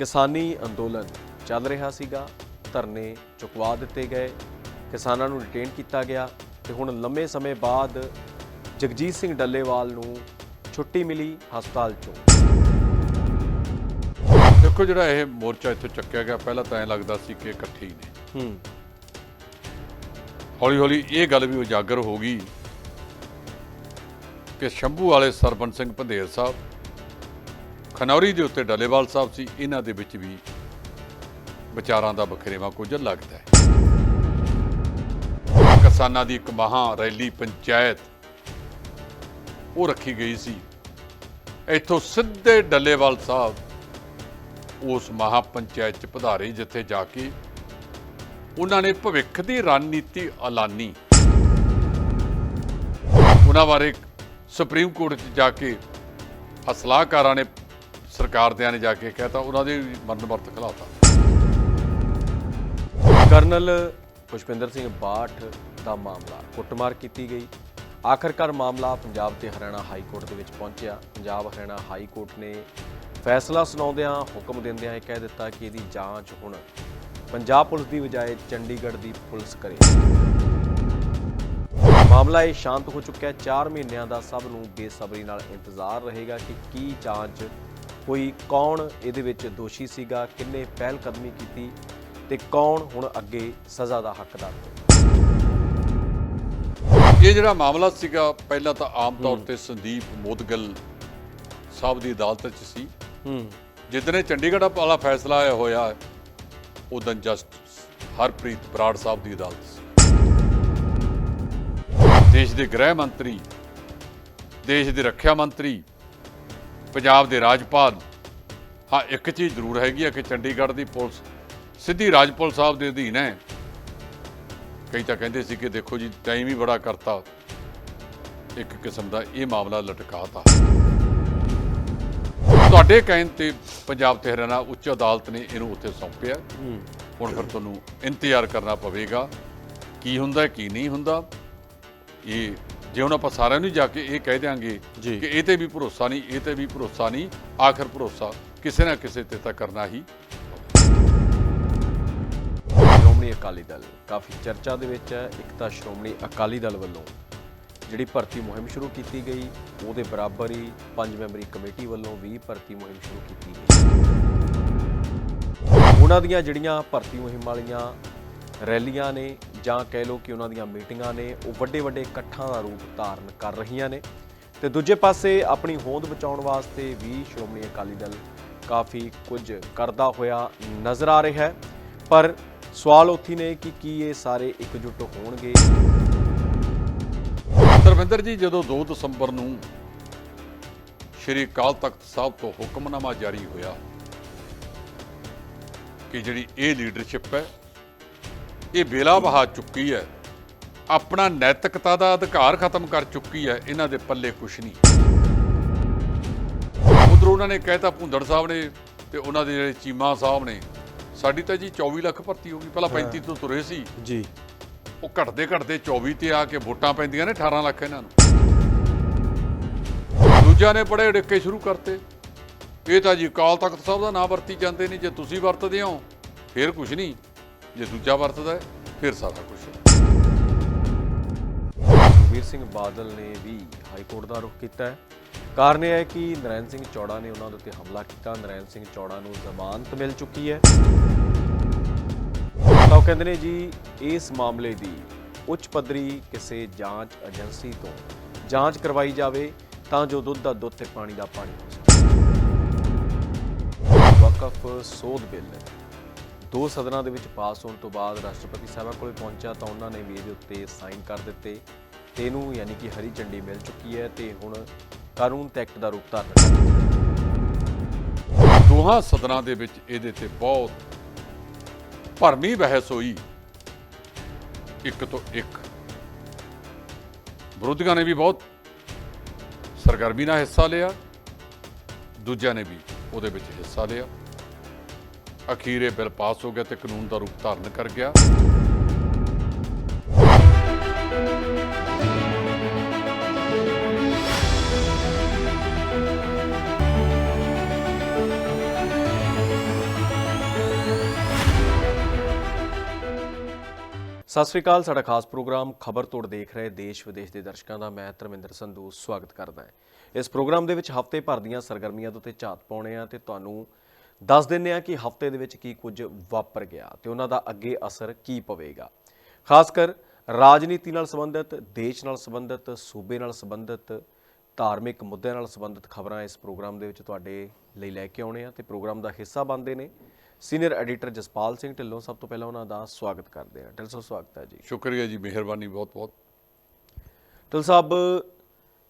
ਕਿਸਾਨੀ ਅੰਦੋਲਨ ਚੱਲ ਰਿਹਾ ਸੀਗਾ ਧਰਨੇ ਚੁਕਵਾ ਦਿੱਤੇ ਗਏ ਕਿਸਾਨਾਂ ਨੂੰ ਡਿਟੇਨ ਕੀਤਾ ਗਿਆ ਤੇ ਹੁਣ ਲੰਮੇ ਸਮੇਂ ਬਾਅਦ ਜਗਜੀਤ ਸਿੰਘ ਡੱਲੇਵਾਲ ਨੂੰ ਛੁੱਟੀ ਮਿਲੀ ਹਸਪਤਾਲ ਚੋਂ। ਦੇਖੋ ਜਿਹੜਾ ਇਹ ਮੋਰਚਾ ਇੱਥੋਂ ਚੱਕਿਆ ਗਿਆ ਪਹਿਲਾਂ ਤਾਂ ਐਂ ਲੱਗਦਾ ਸੀ ਕਿ ਇਕੱਠੇ ਹੀ ਨੇ। ਹੂੰ। ਹੌਲੀ ਹੌਲੀ ਇਹ ਗੱਲ ਵੀ ਉਜਾਗਰ ਹੋ ਗਈ ਕਿ ਸ਼ੰਭੂ ਵਾਲੇ ਸਰਬਨ ਸਿੰਘ ਪੰਧੇਰ ਸਾਹਿਬ ਖਨੌਰੀ ਦੇ ਉੱਤੇ ਡੱਲੇਵਾਲ ਸਾਹਿਬ ਸੀ, ਇਹਨਾਂ ਦੇ ਵਿੱਚ ਵੀ ਵਿਚਾਰਾਂ ਦਾ ਬਖਰੇਵਾ ਕੁਝ ਲੱਗਦਾ ਹੈ। ਕਿਸਾਨਾਂ ਦੀ ਇੱਕ ਮਹਾ ਰੈਲੀ ਪੰਚਾਇਤ ਉਹ ਰੱਖੀ ਗਈ ਸੀ। ਇੱਥੋਂ ਸਿੱਧੇ ਡੱਲੇਵਾਲ ਸਾਹਿਬ ਉਸ ਮਹਾ ਪੰਚਾਇਤ ਚ ਪਧਾਰੇ ਜਿੱਥੇ ਜਾ ਕੇ ਉਹਨਾਂ ਨੇ ਭਵਿੱਖ ਦੀ ਰਣਨੀਤੀ ਐਲਾਨੀ। ਉਹਨਾਂ ਬਾਰੇ ਸੁਪਰੀਮ ਕੋਰਟ 'ਚ ਜਾ ਕੇ ਆਹ ਨੇ ਸਰਕਾਰ ਦਿਆਂ ਨੇ ਜਾ ਕੇ ਕਹਿਤਾ ਉਹਨਾਂ ਦੇ ਮਰਨ ਵਰਤ ਖਿਲਾਤਾ ਕਰਨਲ ਪੁਸ਼ਪਿੰਦਰ ਸਿੰਘ ਬਾਠ ਦਾ ਮਾਮਲਾ, ਕੁੱਟਮਾਰ ਕੀਤੀ ਗਈ। ਆਖਰਕਾਰ ਮਾਮਲਾ ਪੰਜਾਬ ਤੇ ਹਰਿਆਣਾ ਹਾਈ ਕੋਰਟ ਦੇ ਵਿੱਚ ਪਹੁੰਚਿਆ। ਪੰਜਾਬ ਹਰਿਆਣਾ ਹਾਈ ਕੋਰਟ ਨੇ ਫੈਸਲਾ ਸੁਣਾਉਂਦਿਆਂ ਹੁਕਮ ਦਿੰਦਿਆਂ ਇਹ ਕਹਿ ਦਿੱਤਾ ਕਿ ਇਹਦੀ ਜਾਂਚ ਹੁਣ ਪੰਜਾਬ ਪੁਲਿਸ ਦੀ ਬਜਾਏ ਚੰਡੀਗੜ੍ਹ ਦੀ ਪੁਲਿਸ ਕਰੇ। ਮਾਮਲਾ ਇਹ ਸ਼ਾਂਤ ਹੋ ਚੁੱਕਿਆ। ਹੈ 4 ਮਹੀਨਿਆਂ ਦਾ ਸਭ ਨੂੰ ਬੇਸਬਰੀ ਨਾਲ ਇੰਤਜ਼ਾਰ ਰਹੇਗਾ ਕਿ ਕੀ ਜਾਂਚ ਕੋਈ ਕੌਣ ਇਹਦੇ ਵਿੱਚ ਦੋਸ਼ੀ ਸੀਗਾ ਕਿੰਨੇ ਪਹਿਲ ਕਦਮੀ ਕੀਤੀ ਤੇ ਕੌਣ ਹੁਣ ਅੱਗੇ ਸਜ਼ਾ ਦਾ ਹੱਕਦਾਰ? ਇਹ ਜਿਹੜਾ ਮਾਮਲਾ ਸੀਗਾ ਪਹਿਲਾਂ ਤਾਂ ਆਮ ਤੌਰ ਤੇ ਸੰਦੀਪ ਮੋਦਗਲ ਸਾਹਿਬ ਦੀ ਅਦਾਲਤ 'ਚ ਸੀ। ਹੂੰ। ਜਿੱਦਨੇ ਚੰਡੀਗੜ੍ਹ ਵਾਲਾ ਫੈਸਲਾ ਆਇਆ ਹੋਇਆ ਉਦੋਂ ਜਸਟਿਸ ਹਰਪ੍ਰੀਤ ਬਰਾੜ ਸਾਹਿਬ ਦੀ ਅਦਾਲਤ ਸੀ। ਦੇਸ਼ ਦੇ ਗ੍ਰਹਿ ਮੰਤਰੀ ਦੇਸ਼ ਦੇ ਰੱਖਿਆ ਮੰਤਰੀ ਪੰਜਾਬ ਦੇ ਰਾਜਪਾਲ ਹਾਂ ਇੱਕ ਚੀਜ਼ ਜ਼ਰੂਰ ਹੈਗੀ ਆ ਕਿ ਚੰਡੀਗੜ੍ਹ ਦੀ ਪੁਲਿਸ ਸਿੱਧੀ ਰਾਜਪਾਲ ਸਾਹਿਬ ਦੇ ਅਧੀਨ ਹੈ। ਕਈ ਤਾਂ ਕਹਿੰਦੇ ਸੀ ਕਿ ਦੇਖੋ ਜੀ ਟਾਈਮ ਹੀ ਬੜਾ ਕਰਤਾ। ਇੱਕ ਕਿਸਮ ਦਾ ਇਹ ਮਾਮਲਾ ਲਟਕਾਤਾ। ਤੁਹਾਡੇ ਕਹਿਣ ਤੇ ਪੰਜਾਬ ਤੇ ਹਰਿਆਣਾ ਉੱਚ ਅਦਾਲਤ ਨੇ ਇਹਨੂੰ ਉੱਥੇ ਸੌਂਪਿਆ। ਹੂੰ। ਹੁਣ ਫਿਰ ਤੁਹਾਨੂੰ ਇੰਤਜ਼ਾਰ ਕਰਨਾ ਪਵੇਗਾ। ਕੀ ਹੁੰਦਾ ਕੀ ਨਹੀਂ ਹੁੰਦਾ? ਇਹ ਜੇ ਹੁਣ ਆਪਾਂ ਸਾਰਿਆਂ ਨੂੰ ਜਾ ਕੇ ਇਹ ਕਹਿ ਦਿਆਂਗੇ। ਕਿ ਇਹ ਤੇ ਵੀ ਭਰੋਸਾ ਨਹੀਂ ਇਹ ਤੇ ਵੀ ਭਰੋਸਾ ਨਹੀਂ ਆਖਰ ਭਰੋਸਾ ਕਿਸੇ ਨਾ ਕਿਸੇ ਤੇ ਤਾਂ ਕਰਨਾ ਹੀ। ਸ਼੍ਰੋਮਣੀ ਅਕਾਲੀ ਦਲ ਕਾਫੀ ਚਰਚਾ ਦੇ ਵਿੱਚ ਹੈ। ਇੱਕ ਤਾਂ ਸ਼੍ਰੋਮਣੀ ਅਕਾਲੀ ਦਲ ਵੱਲੋਂ ਜਿਹੜੀ ਭਰਤੀ ਮੁਹਿੰਮ ਸ਼ੁਰੂ ਕੀਤੀ ਗਈ ਉਹਦੇ ਬਰਾਬਰ ਹੀ ਪੰਜ ਮੈਂਬਰੀ ਕਮੇਟੀ ਵੱਲੋਂ ਵੀ ਭਰਤੀ ਮੁਹਿੰਮ ਸ਼ੁਰੂ ਕੀਤੀ ਗਈ। ਉਹਨਾਂ ਦੀਆਂ ਜਿਹੜੀਆਂ ਭਰਤੀ ਮੁਹਿੰਮ ਵਾਲੀਆਂ ਰੈਲੀਆਂ ਨੇ ਜਾਂ ਕਹਿ ਲਓ ਕਿ ਉਹਨਾਂ ਦੀਆਂ ਮੀਟਿੰਗਾਂ ਨੇ, ਉਹ ਵੱਡੇ ਵੱਡੇ ਇਕੱਠਾਂ ਦਾ ਰੂਪ ਧਾਰਨ ਕਰ ਰਹੀਆਂ ਨੇ। ਤੇ ਦੂਜੇ ਪਾਸੇ ਆਪਣੀ ਹੋਂਦ ਬਚਾਉਣ ਵਾਸਤੇ ਵੀ ਸ਼੍ਰੋਮਣੀ ਅਕਾਲੀ ਦਲ ਕਾਫੀ ਕੁਝ ਕਰਦਾ ਹੋਇਆ ਨਜ਼ਰ ਆ ਰਿਹਾ ਹੈ। ਪਰ ਸਵਾਲ ਉੱਥੇ ਨੇ ਕਿ ਕੀ ਇਹ ਸਾਰੇ ਇਕਜੁੱਟ ਹੋਣਗੇ? ਧਰਮਿੰਦਰ ਜੀ, ਜਦੋਂ 2 ਦਸੰਬਰ ਨੂੰ ਸ਼੍ਰੀ ਅਕਾਲ ਤਖਤ ਸਾਹਿਬ ਤੋਂ ਹੁਕਮਨਾਮਾ ਜਾਰੀ ਹੋਇਆ ਕਿ ਜਿਹੜੀ ਇਹ ਲੀਡਰਸ਼ਿਪ ਹੈ ਇਹ ਬੇਲਾ ਬਹਾ ਚੁੱਕੀ ਹੈ। ਆਪਣਾ ਨੈਤਿਕਤਾ ਦਾ ਅਧਿਕਾਰ ਖਤਮ ਕਰ ਚੁੱਕੀ ਹੈ। ਇਹਨਾਂ ਦੇ ਪੱਲੇ ਕੁਛ ਨਹੀਂ। ਉਧਰੋਂ ਉਹਨਾਂ ਨੇ ਕਹਿਤਾ ਭੁੰਦੜ ਸਾਹਿਬ ਨੇ ਤੇ ਉਹਨਾਂ ਦੇ ਜਿਹੜੇ ਚੀਮਾ ਸਾਹਿਬ ਨੇ ਸਾਡੀ ਤਾਂ ਜੀ 24 ਲੱਖ ਭਰਤੀ ਹੋ ਗਈ। ਪਹਿਲਾਂ 35 ਤੋਂ ਤੁਰੇ ਸੀ। ਜੀ। ਉਹ ਘਟਦੇ ਘਟਦੇ 24 ਤੇ ਆ ਕੇ ਵੋਟਾਂ ਪੈਂਦੀਆਂ ਨੇ 18 ਲੱਖ ਇਹਨਾਂ ਨੂੰ। ਦੂਜਿਆਂ ਨੇ ਬੜੇ ਡਿੱਕੇ ਸ਼ੁਰੂ ਕਰਤੇ। ਇਹ ਤਾਂ ਜੀ ਅਕਾਲ ਤਖਤ ਸਾਹਿਬ ਦਾ ਨਾਂ ਵਰਤੀ ਜਾਂਦੇ ਨੇ। ਜੇ ਤੁਸੀਂ ਵਰਤਦੇ ਹੋ ਫਿਰ ਕੁਝ ਨਹੀਂ। ਜੇ ਦੂਜਾ ਵਰਤਦਾ ਹੈ, ਫਿਰ ਸਾਰਾ ਕੁਝ ਸੁਖਬੀਰ ਸਿੰਘ ਬਾਦਲ ਨੇ ਵੀ ਹਾਈ ਕੋਰਟ ਦਾ ਰੁਖ ਕੀਤਾ ਹੈ। ਕਾਰਨ ਇਹ ਹੈ ਕਿ ਨਰੈਣ ਸਿੰਘ ਚੌੜਾ ਨੇ ਉਹਨਾਂ ਦੇ ਉੱਤੇ ਹਮਲਾ ਕੀਤਾ। ਨਰੈਣ ਸਿੰਘ ਚੌੜਾ ਨੂੰ ਜ਼ਮਾਨਤ ਮਿਲ ਚੁੱਕੀ ਹੈ। ਤਾਂ ਉਹ ਕਹਿੰਦੇ ਨੇ ਜੀ, ਇਸ ਮਾਮਲੇ ਦੀ ਉੱਚ ਪੱਧਰੀ ਕਿਸੇ ਜਾਂਚ ਏਜੰਸੀ ਤੋਂ ਜਾਂਚ ਕਰਵਾਈ ਜਾਵੇ ਤਾਂ ਜੋ ਦੁੱਧ ਦਾ ਦੁੱਧ ਤੇ ਪਾਣੀ ਦਾ ਪਾਣੀ ਹੋ ਸਕੇ। ਵਕਫ ਸੋਧ ਬਿੱਲ ਦੋ ਸਦਨਾਂ ਦੇ ਵਿੱਚ ਪਾਸ ਹੋਣ ਤੋਂ ਬਾਅਦ ਰਾਸ਼ਟਰਪਤੀ ਸਾਹਿਬਾਂ ਕੋਲੇ ਪਹੁੰਚਿਆ ਤਾਂ ਉਹਨਾਂ ਨੇ ਵੀ ਇਹਦੇ ਉੱਤੇ ਸਾਈਨ ਕਰ ਦਿੱਤੇ। ਤੇ ਇਹਨੂੰ ਯਾਨੀ ਕਿ ਹਰੀ ਝੰਡੀ ਮਿਲ ਚੁੱਕੀ ਹੈ ਤੇ ਹੁਣ ਕਾਨੂੰਨ ਤੇ ਐਕਟ ਦਾ ਰੂਪ ਧਾਰਨ ਕਰ ਦੋਹਾਂ ਸਦਨਾਂ ਦੇ ਵਿੱਚ ਇਹਦੇ ਤੇ ਬਹੁਤ ਭਰਮੀ ਬਹਿਸ ਹੋਈ। ਇੱਕ ਤੋਂ ਇੱਕ। ਵਿਰੋਧੀਆਂ ਨੇ ਵੀ ਬਹੁਤ ਸਰਗਰਮੀ ਨਾਲ ਹਿੱਸਾ ਲਿਆ। ਦੂਜਿਆਂ ਨੇ ਵੀ ਉਹਦੇ ਵਿੱਚ ਹਿੱਸਾ ਲਿਆ। ਅਖੀਰ ਇਹ ਬਿੱਲ ਪਾਸ ਹੋ ਗਿਆ ਤੇ ਕਾਨੂੰਨ ਦਾ ਰੂਪ ਧਾਰਨ ਕਰ ਗਿਆ। ਸਤਿ ਸ੍ਰੀ ਅਕਾਲ, ਸਾਡਾ ਖਾਸ ਪ੍ਰੋਗਰਾਮ ਖਬਰ ਤੋੜ ਦੇਖ ਰਹੇ ਦੇਸ਼ ਵਿਦੇਸ਼ ਦੇ ਦਰਸ਼ਕਾਂ ਦਾ। ਮੈਂ ਧਰਮਿੰਦਰ ਸੰਧੂ, ਸਵਾਗਤ ਕਰਦਾ ਹਾਂ। ਇਸ ਪ੍ਰੋਗਰਾਮ ਦੇ ਵਿੱਚ ਹਫ਼ਤੇ ਭਰ ਦੀਆਂ ਸਰਗਰਮੀਆਂ ਤੋਂ ਤੇ ਝਾਤ ਪਾਉਣੇ ਆ ਤੇ ਤੁਹਾਨੂੰ ਦੱਸ ਦਿੰਨੇ ਆ ਕਿ ਹਫ਼ਤੇ ਦੇ ਵਿੱਚ ਕੀ ਕੁਝ ਵਾਪਰ ਗਿਆ ਤੇ ਉਹਨਾਂ ਦਾ ਅੱਗੇ ਅਸਰ ਕੀ ਪਵੇਗਾ। ਖਾਸ ਕਰ ਰਾਜਨੀਤੀ ਨਾਲ ਸੰਬੰਧਿਤ ਦੇਸ਼ ਨਾਲ ਸੰਬੰਧਿਤ ਸੂਬੇ ਨਾਲ ਸੰਬੰਧਿਤ ਧਾਰਮਿਕ ਮੁੱਦਿਆਂ ਨਾਲ ਸੰਬੰਧਿਤ ਖਬਰਾਂ ਇਸ ਪ੍ਰੋਗਰਾਮ ਦੇ ਵਿੱਚ ਤੁਹਾਡੇ ਲਈ ਲੈ ਕੇ ਆਉਣੇ ਆ ਤੇ ਪ੍ਰੋਗਰਾਮ ਦਾ ਹਿੱਸਾ ਬਣਦੇ ਨੇ ਸੀਨੀਅਰ ਐਡੀਟਰ ਜਸਪਾਲ ਸਿੰਘ ਢਿੱਲੋਂ। ਸਭ ਤੋਂ ਪਹਿਲਾਂ ਉਹਨਾਂ ਦਾ ਸਵਾਗਤ ਕਰਦੇ ਹਾਂ। ਢਿੱਲ ਸਾਹਿਬ ਸਵਾਗਤ ਹੈ ਜੀ। ਸ਼ੁਕਰੀਆ ਜੀ ਮਿਹਰਬਾਨੀ ਬਹੁਤ ਬਹੁਤ। ਢਿੱਲ ਸਾਹਿਬ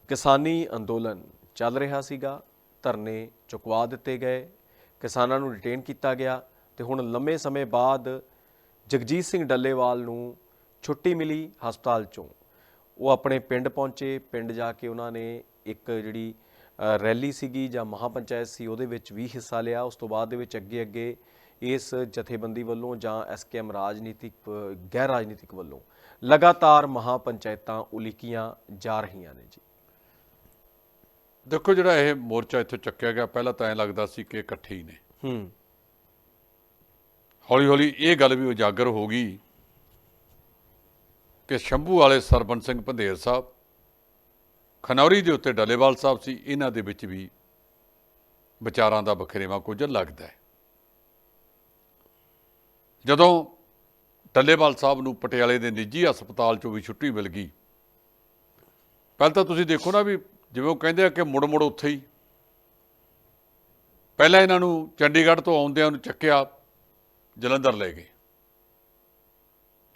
ਕਿਸਾਨੀ ਅੰਦੋਲਨ ਚੱਲ ਰਿਹਾ ਸੀਗਾ ਧਰਨੇ ਚੁਕਵਾ ਦਿੱਤੇ ਗਏ ਕਿਸਾਨਾਂ ਨੂੰ ਡਿਟੇਨ ਕੀਤਾ ਗਿਆ ਤੇ ਹੁਣ ਲੰਮੇ ਸਮੇਂ ਬਾਅਦ ਜਗਜੀਤ ਸਿੰਘ ਡੱਲੇਵਾਲ ਨੂੰ ਛੁੱਟੀ ਮਿਲੀ ਹਸਪਤਾਲ ਚੋਂ। ਉਹ ਆਪਣੇ ਪਿੰਡ ਪਹੁੰਚੇ, ਪਿੰਡ ਜਾ ਕੇ ਉਹਨਾਂ ਨੇ ਇੱਕ ਜਿਹੜੀ ਰੈਲੀ ਸੀਗੀ ਜਾਂ ਮਹਾਪੰਚਾਇਤ ਸੀ, ਉਹਦੇ ਵਿੱਚ ਵੀ ਹਿੱਸਾ ਲਿਆ। ਉਸ ਤੋਂ ਬਾਅਦ ਦੇ ਵਿੱਚ ਅੱਗੇ ਅੱਗੇ ਇਸ ਜਥੇਬੰਦੀ ਵੱਲੋਂ ਜਾਂ ਐਸਕੇਐਮ ਰਾਜਨੀਤਿਕ ਗੈਰ ਰਾਜਨੀਤਿਕ ਵੱਲੋਂ ਲਗਾਤਾਰ ਮਹਾਪੰਚਾਇਤਾਂ ਉਲੀਕੀਆਂ ਜਾ ਰਹੀਆਂ ਨੇ ਜੀ। ਦੇਖੋ ਜਿਹੜਾ ਇਹ ਮੋਰਚਾ ਇੱਥੋਂ ਚੱਕਿਆ ਗਿਆ ਪਹਿਲਾਂ ਤਾਂ ਐਂ ਲੱਗਦਾ ਸੀ ਕਿ ਇਕੱਠੇ ਹੀ ਨੇ। ਹੂੰ। ਹੌਲੀ ਹੌਲੀ ਇਹ ਗੱਲ ਵੀ ਉਜਾਗਰ ਹੋ ਗਈ ਕਿ ਸ਼ੰਭੂ ਵਾਲੇ ਸਰਬਨ ਸਿੰਘ ਪੰਧੇਰ ਸਾਹਿਬ ਖਨੌਰੀ ਦੇ ਉੱਤੇ ਡੱਲੇਵਾਲ ਸਾਹਿਬ ਸੀ ਇਹਨਾਂ ਦੇ ਵਿੱਚ ਵੀ ਵਿਚਾਰਾਂ ਦਾ ਬਖਰੇਵਾ ਕੁਝ ਲੱਗਦਾ ਹੈ। ਜਦੋਂ ਡੱਲੇਵਾਲ ਸਾਹਿਬ ਨੂੰ ਪਟਿਆਲੇ ਦੇ ਨਿੱਜੀ ਹਸਪਤਾਲ ਚੋਂ ਵੀ ਛੁੱਟੀ ਮਿਲ ਗਈ ਪਹਿਲਾਂ ਤਾਂ ਤੁਸੀਂ ਦੇਖੋ ਨਾ ਵੀ ਜਿਵੇਂ ਉਹ ਕਹਿੰਦੇ ਆ ਕਿ ਮੁੜ ਮੁੜ ਉੱਥੇ ਹੀ। ਪਹਿਲਾਂ ਇਹਨਾਂ ਨੂੰ ਚੰਡੀਗੜ੍ਹ ਤੋਂ ਆਉਂਦਿਆਂ ਨੂੰ ਚੱਕਿਆ, ਜਲੰਧਰ ਲੈ ਗਏ।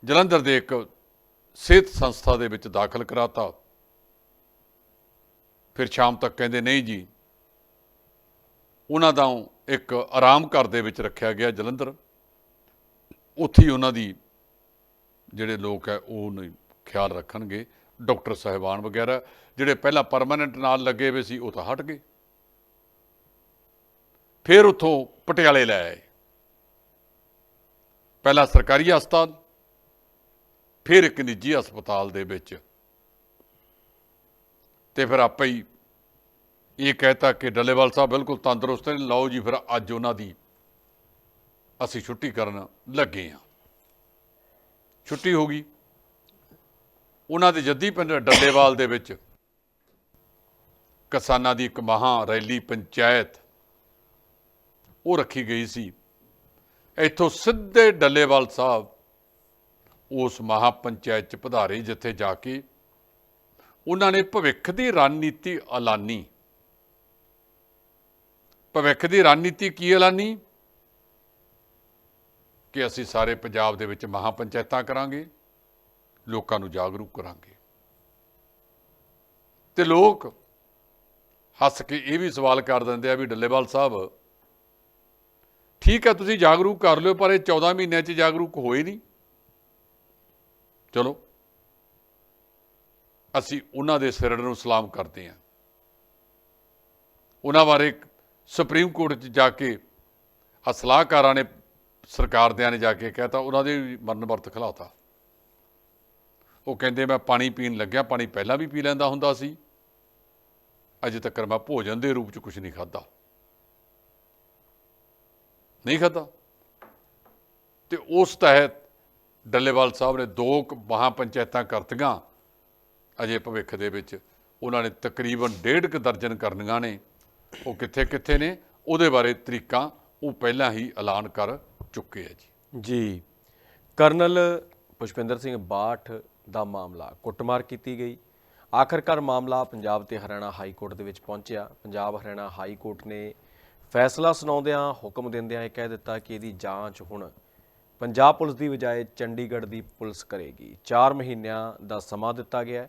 ਜਲੰਧਰ ਦੇ ਇੱਕ ਸਿਹਤ ਸੰਸਥਾ ਦੇ ਵਿੱਚ ਦਾਖਲ ਕਰਾਤਾ। ਫਿਰ ਸ਼ਾਮ ਤੱਕ ਕਹਿੰਦੇ, ਨਹੀਂ ਜੀ, ਉਹਨਾਂ ਦਾ ਇੱਕ ਆਰਾਮ ਘਰ ਦੇ ਵਿੱਚ ਰੱਖਿਆ ਗਿਆ ਜਲੰਧਰ। ਉੱਥੇ ਹੀ ਉਹਨਾਂ ਦੀ ਜਿਹੜੇ ਲੋਕ ਹੈ, ਉਹ ਉਹਨੂੰ ਖਿਆਲ ਰੱਖਣਗੇ। ਡਾਕਟਰ ਸਾਹਿਬਾਨ ਵਗੈਰਾ, ਜਿਹੜੇ ਪਹਿਲਾਂ ਪਰਮਾਨੈਂਟ ਨਾਲ ਲੱਗੇ ਹੋਏ ਸੀ, ਉਹ ਤਾਂ ਹਟ ਗਏ। ਫਿਰ ਉੱਥੋਂ ਪਟਿਆਲੇ ਲੈ ਆਏ। ਪਹਿਲਾਂ ਸਰਕਾਰੀ ਹਸਪਤਾਲ, ਫਿਰ ਇੱਕ ਨਿੱਜੀ ਹਸਪਤਾਲ ਦੇ ਵਿੱਚ। ਤੇ ਫਿਰ ਆਪੇ ਹੀ ਇਹ ਕਹਿਤਾ ਕਿ ਡੱਲੇਵਾਲ ਸਾਹਿਬ ਬਿਲਕੁਲ ਤੰਦਰੁਸਤ ਨੇ, ਲਓ ਜੀ ਫਿਰ ਅੱਜ ਉਹਨਾਂ ਦੀ ਅਸੀਂ ਛੁੱਟੀ ਕਰਨ ਲੱਗੇ ਹਾਂ। ਛੁੱਟੀ ਹੋ ਗਈ। ਉਹਨਾਂ ਦੇ ਜੱਦੀ ਪਿੰਡ ਡੱਲੇਵਾਲ ਦੇ ਵਿੱਚ ਕਿਸਾਨਾਂ ਦੀ ਇੱਕ ਮਹਾ ਰੈਲੀ ਪੰਚਾਇਤ ਉਹ ਰੱਖੀ ਗਈ ਸੀ। ਇੱਥੋਂ ਸਿੱਧੇ ਡੱਲੇਵਾਲ ਸਾਹਿਬ ਉਸ ਮਹਾ ਪੰਚਾਇਤ ਚ ਪਧਾਰੇ ਜਿੱਥੇ ਜਾ ਕੇ ਉਹਨਾਂ ਨੇ ਭਵਿੱਖ ਦੀ ਰਣਨੀਤੀ ਐਲਾਨੀ। ਭਵਿੱਖ ਦੀ ਰਣਨੀਤੀ ਕੀ ਐਲਾਨੀ? ਕਿ ਅਸੀਂ ਸਾਰੇ ਪੰਜਾਬ ਦੇ ਵਿੱਚ ਮਹਾ ਪੰਚਾਇਤਾਂ ਕਰਾਂਗੇ। ਲੋਕਾਂ ਨੂੰ ਜਾਗਰੂਕ ਕਰਾਂਗੇ। ਤੇ ਲੋਕ ਹੱਸ ਕੇ ਇਹ ਵੀ ਸਵਾਲ ਕਰ ਦਿੰਦੇ ਆ ਵੀ ਡੱਲੇਵਾਲ ਸਾਹਿਬ, ਠੀਕ ਹੈ ਤੁਸੀਂ ਜਾਗਰੂਕ ਕਰ ਲਿਓ, ਪਰ ਇਹ 14 ਮਹੀਨਿਆਂ 'ਚ ਜਾਗਰੂਕ ਹੋਏ ਨਹੀਂ। ਚਲੋ, ਅਸੀਂ ਉਹਨਾਂ ਦੇ ਸਿਰੜ ਨੂੰ ਸਲਾਮ ਕਰਦੇ ਹਾਂ। ਉਹਨਾਂ ਬਾਰੇ ਸੁਪਰੀਮ ਕੋਰਟ 'ਚ ਜਾ ਕੇ, ਆਹ ਸਲਾਹਕਾਰਾਂ ਨੇ, ਸਰਕਾਰ ਦਿਆਂ ਨੇ ਜਾ ਕੇ ਕਹਿਤਾ, ਉਹਨਾਂ ਦੇ ਮਰਨ ਵਰਤ ਖਿਲਾਤਾ ਉਹ ਕਹਿੰਦੇ, ਮੈਂ ਪਾਣੀ ਪੀਣ ਲੱਗਿਆ, ਪਾਣੀ ਪਹਿਲਾਂ ਵੀ ਪੀ ਲੈਂਦਾ ਹੁੰਦਾ ਸੀ। ਅਜੇ ਤੱਕ ਮੈਂ ਭੋਜਨ ਦੇ ਰੂਪ 'ਚ ਕੁਝ ਨਹੀਂ ਖਾਦਾ ਨਹੀਂ ਖਾਦਾ ਤੇ ਉਸ ਤਹਿਤ ਡੱਲੇਵਾਲ ਸਾਹਿਬ ਨੇ ਦੋ ਕੁ ਮਹਾਂ ਪੰਚਾਇਤਾਂ ਕਰਤੀਆਂ ਅਜੇ ਭਵਿੱਖ ਦੇ ਵਿੱਚ। ਉਹਨਾਂ ਨੇ ਤਕਰੀਬਨ ਡੇਢ ਕੁ ਦਰਜਨ ਕਰਨੀਆਂ ਨੇ। ਉਹ ਕਿੱਥੇ ਕਿੱਥੇ ਨੇ, ਉਹਦੇ ਬਾਰੇ ਤਰੀਕਾ ਉਹ ਪਹਿਲਾਂ ਹੀ ਐਲਾਨ ਕਰ ਚੁੱਕੇ ਆ ਜੀ। ਜੀ। ਕਰਨਲ ਪੁਸ਼ਪਿੰਦਰ ਸਿੰਘ ਬਾਠ ਦਾ ਮਾਮਲਾ ਕੁੱਟਮਾਰ ਕੀਤੀ ਗਈ। ਆਖਰਕਾਰ ਮਾਮਲਾ ਪੰਜਾਬ ਤੇ ਹਰਿਆਣਾ ਹਾਈ ਕੋਰਟ ਦੇ ਵਿੱਚ ਪਹੁੰਚਿਆ। ਪੰਜਾਬ ਹਰਿਆਣਾ ਹਾਈ ਕੋਰਟ ਨੇ ਫੈਸਲਾ ਸੁਣਾਉਂਦਿਆਂ ਹੁਕਮ ਦਿੰਦਿਆਂ ਇਹ ਕਹਿ ਦਿੱਤਾ ਕਿ ਇਹਦੀ ਜਾਂਚ ਹੁਣ ਪੰਜਾਬ ਪੁਲਿਸ ਦੀ ਬਜਾਏ ਚੰਡੀਗੜ੍ਹ ਦੀ ਪੁਲਿਸ ਕਰੇਗੀ। 4 ਮਹੀਨਿਆਂ ਦਾ ਸਮਾਂ ਦਿੱਤਾ ਗਿਆ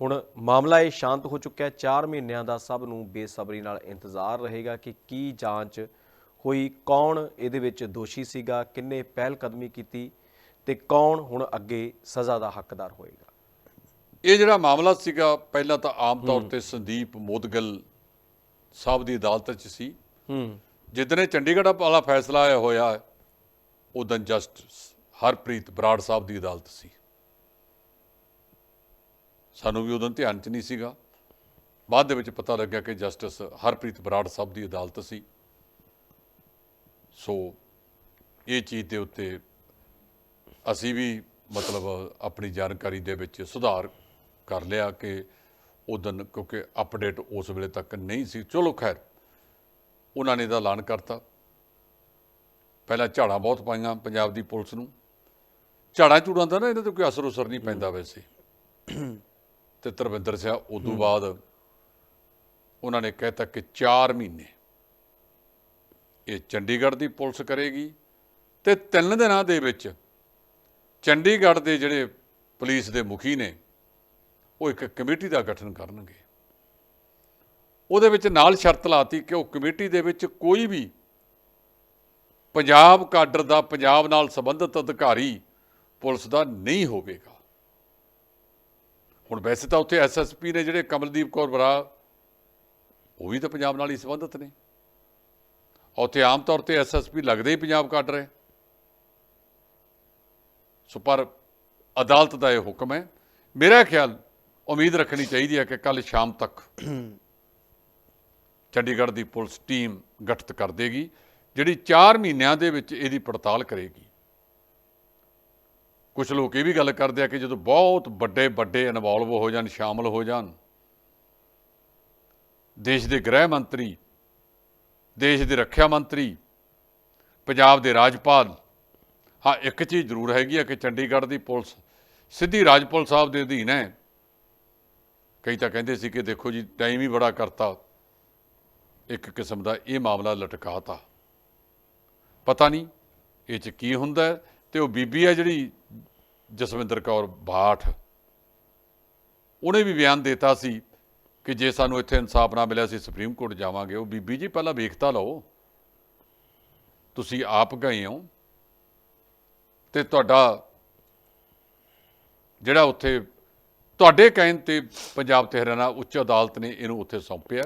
ਹੁਣ ਮਾਮਲਾ ਇਹ ਸ਼ਾਂਤ ਹੋ ਚੁੱਕਿਆ ਹੈ। 4 ਮਹੀਨਿਆਂ ਦਾ ਸਭ ਨੂੰ ਬੇਸਬਰੀ ਨਾਲ ਇੰਤਜ਼ਾਰ ਰਹੇਗਾ ਕਿ ਕੀ ਜਾਂਚ ਹੋਈ, ਕੌਣ ਇਹਦੇ ਵਿੱਚ ਦੋਸ਼ੀ ਸੀਗਾ, ਕਿੰਨੇ ਪਹਿਲ ਕਦਮੀ ਕੀਤੀ ਤੇ ਕੌਣ ਹੁਣ ਅੱਗੇ ਸਜ਼ਾ ਦਾ ਹੱਕਦਾਰ ਹੋਏਗਾ? ਇਹ ਜਿਹੜਾ ਮਾਮਲਾ ਸੀਗਾ ਪਹਿਲਾਂ ਤਾਂ ਆਮ ਤੌਰ ਤੇ ਸੰਦੀਪ ਮੋਦਗਲ ਸਾਹਿਬ ਦੀ ਅਦਾਲਤ 'ਚ ਸੀ। ਹੂੰ। ਜਿੱਦਨੇ ਚੰਡੀਗੜ੍ਹ ਵਾਲਾ ਫੈਸਲਾ ਆਇਆ ਹੋਇਆ ਉਦੋਂ ਜਸਟਿਸ ਹਰਪ੍ਰੀਤ ਬਰਾੜ ਸਾਹਿਬ ਦੀ ਅਦਾਲਤ ਸੀ। ਸਾਨੂੰ ਵੀ ਉਦੋਂ ਧਿਆਨ 'ਚ ਨਹੀਂ ਸੀਗਾ। ਬਾਅਦ ਦੇ ਵਿੱਚ ਪਤਾ ਲੱਗਿਆ ਕਿ ਜਸਟਿਸ ਹਰਪ੍ਰੀਤ ਬਰਾੜ ਸਾਹਿਬ ਦੀ ਅਦਾਲਤ ਸੀ। ਸੋ ਇਹ ਚੀਜ਼ ਦੇ ਉੱਤੇ ਅਸੀਂ ਵੀ ਮਤਲਬ ਆਪਣੀ ਜਾਣਕਾਰੀ ਦੇ ਵਿੱਚ ਸੁਧਾਰ ਕਰ ਲਿਆ ਕਿ ਉਦੋਂ ਕਿਉਂਕਿ ਅਪਡੇਟ ਉਸ ਵੇਲੇ ਤੱਕ ਨਹੀਂ ਸੀ। ਚਲੋ ਖੈਰ ਉਹਨਾਂ ਨੇ ਤਾਂ ਐਲਾਨ ਕਰਤਾ। ਪਹਿਲਾਂ ਝਾੜਾਂ ਬਹੁਤ ਪਾਈਆਂ ਪੰਜਾਬ ਦੀ ਪੁਲਿਸ ਨੂੰ। ਝਾੜਾਂ ਝੂੜਾਂ ਦਾ ਨਾ ਇਹਨਾਂ ਤੇ ਕੋਈ ਅਸਰ ਉਸਰ ਨਹੀਂ ਪੈਂਦਾ ਵੈਸੇ। ਤੇ ਤਰਵਿੰਦਰ ਸਿੰਘ ਉਦੋਂ ਬਾਅਦ ਉਹਨਾਂ ਨੇ ਕਹਿਤਾ ਕਿ 4 ਮਹੀਨੇ ਇਹ ਚੰਡੀਗੜ੍ਹ ਦੀ ਪੁਲਿਸ ਕਰੇਗੀ ਤੇ ਤਿੰਨ ਦਿਨਾਂ ਦੇ ਵਿੱਚ ਚੰਡੀਗੜ੍ਹ ਦੇ ਜਿਹੜੇ ਪੁਲਿਸ ਦੇ ਮੁਖੀ ਨੇ, ਉਹ ਇੱਕ ਕਮੇਟੀ ਦਾ ਗਠਨ ਕਰਨਗੇ। ਉਹਦੇ ਵਿੱਚ ਨਾਲ ਸ਼ਰਤ ਲਾਤੀ ਕਿ ਉਹ ਕਮੇਟੀ ਦੇ ਵਿੱਚ ਕੋਈ ਵੀ ਪੰਜਾਬ ਕਾਡਰ ਦਾ, ਪੰਜਾਬ ਨਾਲ ਸੰਬੰਧਿਤ ਅਧਿਕਾਰੀ ਪੁਲਿਸ ਦਾ ਨਹੀਂ ਹੋਵੇਗਾ। ਹੁਣ ਵੈਸੇ ਤਾਂ ਉੱਥੇ ਐਸਐਸਪੀ ਨੇ ਜਿਹੜੇ ਕਮਲਦੀਪ ਕੌਰ ਬਰਾ, ਉਹ ਵੀ ਤਾਂ ਪੰਜਾਬ ਨਾਲ ਹੀ ਸੰਬੰਧਿਤ ਨੇ। ਉੱਥੇ ਆਮ ਤੌਰ ਤੇ ਐਸਐਸਪੀ ਲੱਗਦੇ ਹੀ ਪੰਜਾਬ ਕਾਡਰ ਹੈ। ਸੋ ਪਰ ਅਦਾਲਤ ਦਾ ਇਹ ਹੁਕਮ ਹੈ। ਮੇਰਾ ਖਿਆਲ ਉਮੀਦ ਰੱਖਣੀ ਚਾਹੀਦੀ ਹੈ ਕਿ ਕੱਲ ਸ਼ਾਮ ਤੱਕ ਚੰਡੀਗੜ੍ਹ ਦੀ ਪੁਲਿਸ ਟੀਮ ਗਠਿਤ ਕਰ ਦੇਗੀ, ਜਿਹੜੀ 4 ਮਹੀਨਿਆਂ ਦੇ ਵਿੱਚ ਇਹਦੀ ਪੜਤਾਲ ਕਰੇਗੀ। ਕੁਝ ਲੋਕ ਇਹ ਵੀ ਗੱਲ ਕਰਦੇ ਆ ਕਿ ਜਦੋਂ ਬਹੁਤ ਵੱਡੇ ਵੱਡੇ ਇਨਵੋਲਵ ਹੋ ਜਾਣ, ਸ਼ਾਮਲ ਹੋ ਜਾਣ, ਦੇਸ਼ ਦੇ ਗ੍ਰਹਿ ਮੰਤਰੀ, ਦੇਸ਼ ਦੇ ਰੱਖਿਆ ਮੰਤਰੀ, ਪੰਜਾਬ ਦੇ ਰਾਜਪਾਲ ਹਾਂ, ਇੱਕ ਚੀਜ਼ ਜ਼ਰੂਰ ਹੈਗੀ ਆ ਕਿ ਚੰਡੀਗੜ੍ਹ ਦੀ ਪੁਲਿਸ ਸਿੱਧੀ ਰਾਜਪਾਲ ਸਾਹਿਬ ਦੇ ਅਧੀਨ ਹੈ। ਕਈ ਤਾਂ ਕਹਿੰਦੇ ਸੀ ਕਿ ਦੇਖੋ ਜੀ, ਟਾਈਮ ਹੀ ਬੜਾ ਕਰਤਾ। ਇੱਕ ਕਿਸਮ ਦਾ ਇਹ ਮਾਮਲਾ ਲਟਕਾਤਾ। ਪਤਾ ਨਹੀਂ ਇਹ ਚ ਕੀ ਹੁੰਦਾ ਹੈ ਤੇ ਉਹ ਬੀਬੀ ਆ ਜਿਹੜੀ ਜਸਵਿੰਦਰ ਕੌਰ ਬਾਠ, ਉਹਨੇ ਵੀ ਬਿਆਨ ਦਿੱਤਾ ਸੀ ਕਿ ਜੇ ਸਾਨੂੰ ਇੱਥੇ ਇਨਸਾਫ ਨਾ ਮਿਲਿਆ ਸੀ ਸੁਪਰੀਮ ਕੋਰਟ ਜਾਵਾਂਗੇ। ਉਹ ਬੀਬੀ ਜੀ, ਪਹਿਲਾਂ ਵੇਖਤਾ ਲਓ। ਤੁਸੀਂ ਆਪ ਗਏ ਹੋ। ਤੇ ਤੁਹਾਡਾ ਜਿਹੜਾ ਉੱਥੇ ਤੁਹਾਡੇ ਕਹਿਣ ਤੇ ਪੰਜਾਬ ਤੇ ਹਰਿਆਣਾ ਉੱਚ ਅਦਾਲਤ ਨੇ ਇਹਨੂੰ ਉੱਥੇ ਸੌਂਪਿਆ।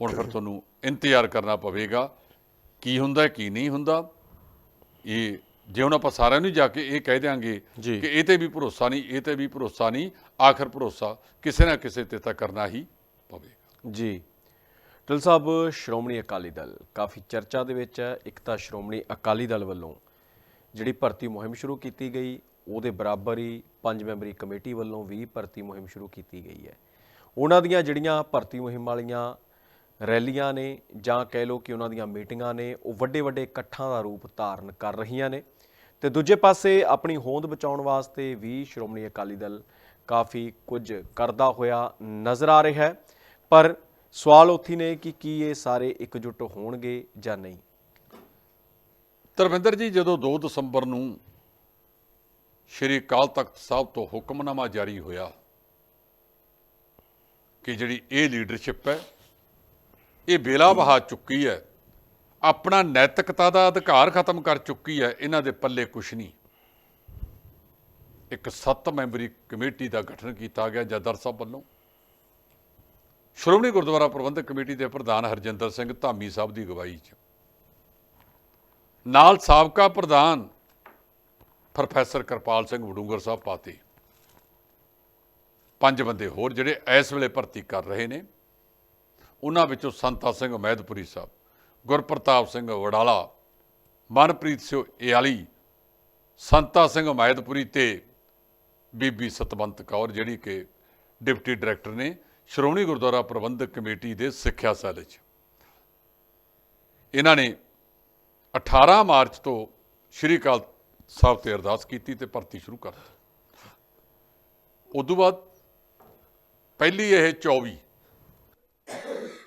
ਹੁਣ ਫਿਰ ਤੁਹਾਨੂੰ ਇੰਤਜ਼ਾਰ ਕਰਨਾ ਪਵੇਗਾ ਕੀ ਹੁੰਦਾ ਕੀ ਨਹੀਂ ਹੁੰਦਾ। ਇਹ ਜੇ ਹੁਣ ਆਪਾਂ ਸਾਰਿਆਂ ਨੂੰ ਜਾ ਕੇ ਇਹ ਕਹਿ ਦਿਆਂਗੇ ਜੀ। ਕਿ ਇਹ ਤੇ ਵੀ ਭਰੋਸਾ ਨਹੀਂ ਇਹ ਤੇ ਵੀ ਭਰੋਸਾ ਨਹੀਂ ਆਖਰ ਭਰੋਸਾ ਕਿਸੇ ਨਾ ਕਿਸੇ ਤੇ ਤਾਂ ਕਰਨਾ ਹੀ ਪਵੇਗਾ। ਜੀ। ਟਲ ਸਾਹਿਬ ਸ਼੍ਰੋਮਣੀ ਅਕਾਲੀ ਦਲ ਕਾਫੀ ਚਰਚਾ ਦੇ ਵਿੱਚ ਹੈ। ਇੱਕ ਤਾਂ ਸ਼੍ਰੋਮਣੀ ਅਕਾਲੀ ਦਲ ਵੱਲੋਂ ਜਿਹੜੀ ਭਰਤੀ ਮੁਹਿੰਮ ਸ਼ੁਰੂ ਕੀਤੀ ਗਈ, ਉਹਦੇ ਬਰਾਬਰ ਹੀ ਪੰਜ ਮੈਂਬਰੀ ਕਮੇਟੀ ਵੱਲੋਂ ਵੀ ਭਰਤੀ ਮੁਹਿੰਮ ਸ਼ੁਰੂ ਕੀਤੀ ਗਈ ਹੈ। ਉਹਨਾਂ ਦੀਆਂ ਜਿਹੜੀਆਂ ਭਰਤੀ ਮੁਹਿੰਮ ਵਾਲੀਆਂ ਰੈਲੀਆਂ ਨੇ ਜਾਂ ਕਹਿ ਲਓ ਕਿ ਉਹਨਾਂ ਦੀਆਂ ਮੀਟਿੰਗਾਂ ਨੇ, ਉਹ ਵੱਡੇ ਵੱਡੇ ਇਕੱਠਾਂ ਦਾ ਰੂਪ ਧਾਰਨ ਕਰ ਰਹੀਆਂ ਨੇ। ਤੇ ਦੂਜੇ ਪਾਸੇ ਆਪਣੀ ਹੋਂਦ ਬਚਾਉਣ ਵਾਸਤੇ ਵੀ ਸ਼੍ਰੋਮਣੀ ਅਕਾਲੀ ਦਲ ਕਾਫੀ ਕੁਝ ਕਰਦਾ ਹੋਇਆ ਨਜ਼ਰ ਆ ਰਿਹਾ ਹੈ। ਪਰ ਸਵਾਲ ਉੱਥੇ ਨੇ ਕਿ ਕੀ ਇਹ ਸਾਰੇ ਇਕਜੁੱਟ ਹੋਣਗੇ ਜਾਂ ਨਹੀਂ। ਧਰਮਿੰਦਰ ਜੀ, ਜਦੋਂ 2 ਦਸੰਬਰ ਨੂੰ ਸ਼੍ਰੀ ਅਕਾਲ ਤਖਤ ਸਾਹਿਬ ਤੋਂ ਹੁਕਮਨਾਮਾ ਜਾਰੀ ਹੋਇਆ ਕਿ ਜਿਹੜੀ ਇਹ ਲੀਡਰਸ਼ਿਪ ਹੈ, ਇਹ ਬੇਲਾ ਬਹਾ ਚੁੱਕੀ ਹੈ, ਆਪਣਾ ਨੈਤਿਕਤਾ ਦਾ ਅਧਿਕਾਰ ਖਤਮ ਕਰ ਚੁੱਕੀ ਹੈ, ਇਹਨਾਂ ਦੇ ਪੱਲੇ ਕੁਛ ਨਹੀਂ। ਇੱਕ ਸੱਤ ਮੈਂਬਰੀ ਕਮੇਟੀ ਦਾ ਗਠਨ ਕੀਤਾ ਗਿਆ ਜਦਰ ਸਾਹਿਬ ਵੱਲੋਂ। ਸ਼੍ਰੋਮਣੀ ਗੁਰਦੁਆਰਾ ਪ੍ਰਬੰਧਕ ਕਮੇਟੀ ਦੇ ਪ੍ਰਧਾਨ ਹਰਜਿੰਦਰ ਸਿੰਘ ਧਾਮੀ ਸਾਹਿਬ ਦੀ ਅਗਵਾਈ 'ਚ। ਨਾਲ ਸਾਬਕਾ ਪ੍ਰਧਾਨ ਪ੍ਰੋਫੈਸਰ ਕਿਰਪਾਲ ਸਿੰਘ ਵਡੂੰਗਰ ਸਾਹਿਬ ਪਾਤੇ। ਪੰਜ ਬੰਦੇ ਹੋਰ ਜਿਹੜੇ ਇਸ ਵੇਲੇ ਭਰਤੀ ਕਰ ਰਹੇ ਨੇ। ਉਹਨਾਂ ਵਿੱਚੋਂ ਸੰਤਾ ਸਿੰਘ ਮਹਿਦਪੁਰੀ ਸਾਹਿਬ, ਗੁਰਪ੍ਰਤਾਪ ਸਿੰਘ ਵਡਾਲਾ, ਮਨਪ੍ਰੀਤ ਸਿੰਘ ਇਆਲੀ ਸੰਤਾ ਸਿੰਘ ਮਹਿਦਪੁਰੀ ਤੇ ਬੀਬੀ ਸਤਵੰਤ ਕੌਰ ਜਿਹੜੀ ਕਿ ਡਿਪਟੀ ਡਾਇਰੈਕਟਰ ਨੇ ਸ਼੍ਰੋਮਣੀ ਗੁਰਦੁਆਰਾ ਪ੍ਰਬੰਧਕ ਕਮੇਟੀ ਦੇ ਸਿੱਖਿਆ ਸੈੱਲ 'ਚ। ਇਹਨਾਂ ਨੇ 18 ਮਾਰਚ ਤੋਂ ਸ਼੍ਰੀ ਅਕਾਲ ਸਾਹਿਬ ਤੇ ਅਰਦਾਸ ਕੀਤੀ ਤੇ ਭਰਤੀ ਸ਼ੁਰੂ ਕਰ ਦਿੱਤੀ। ਉਦੋਂ ਬਾਅਦ ਪਹਿਲੀ ਇਹ 24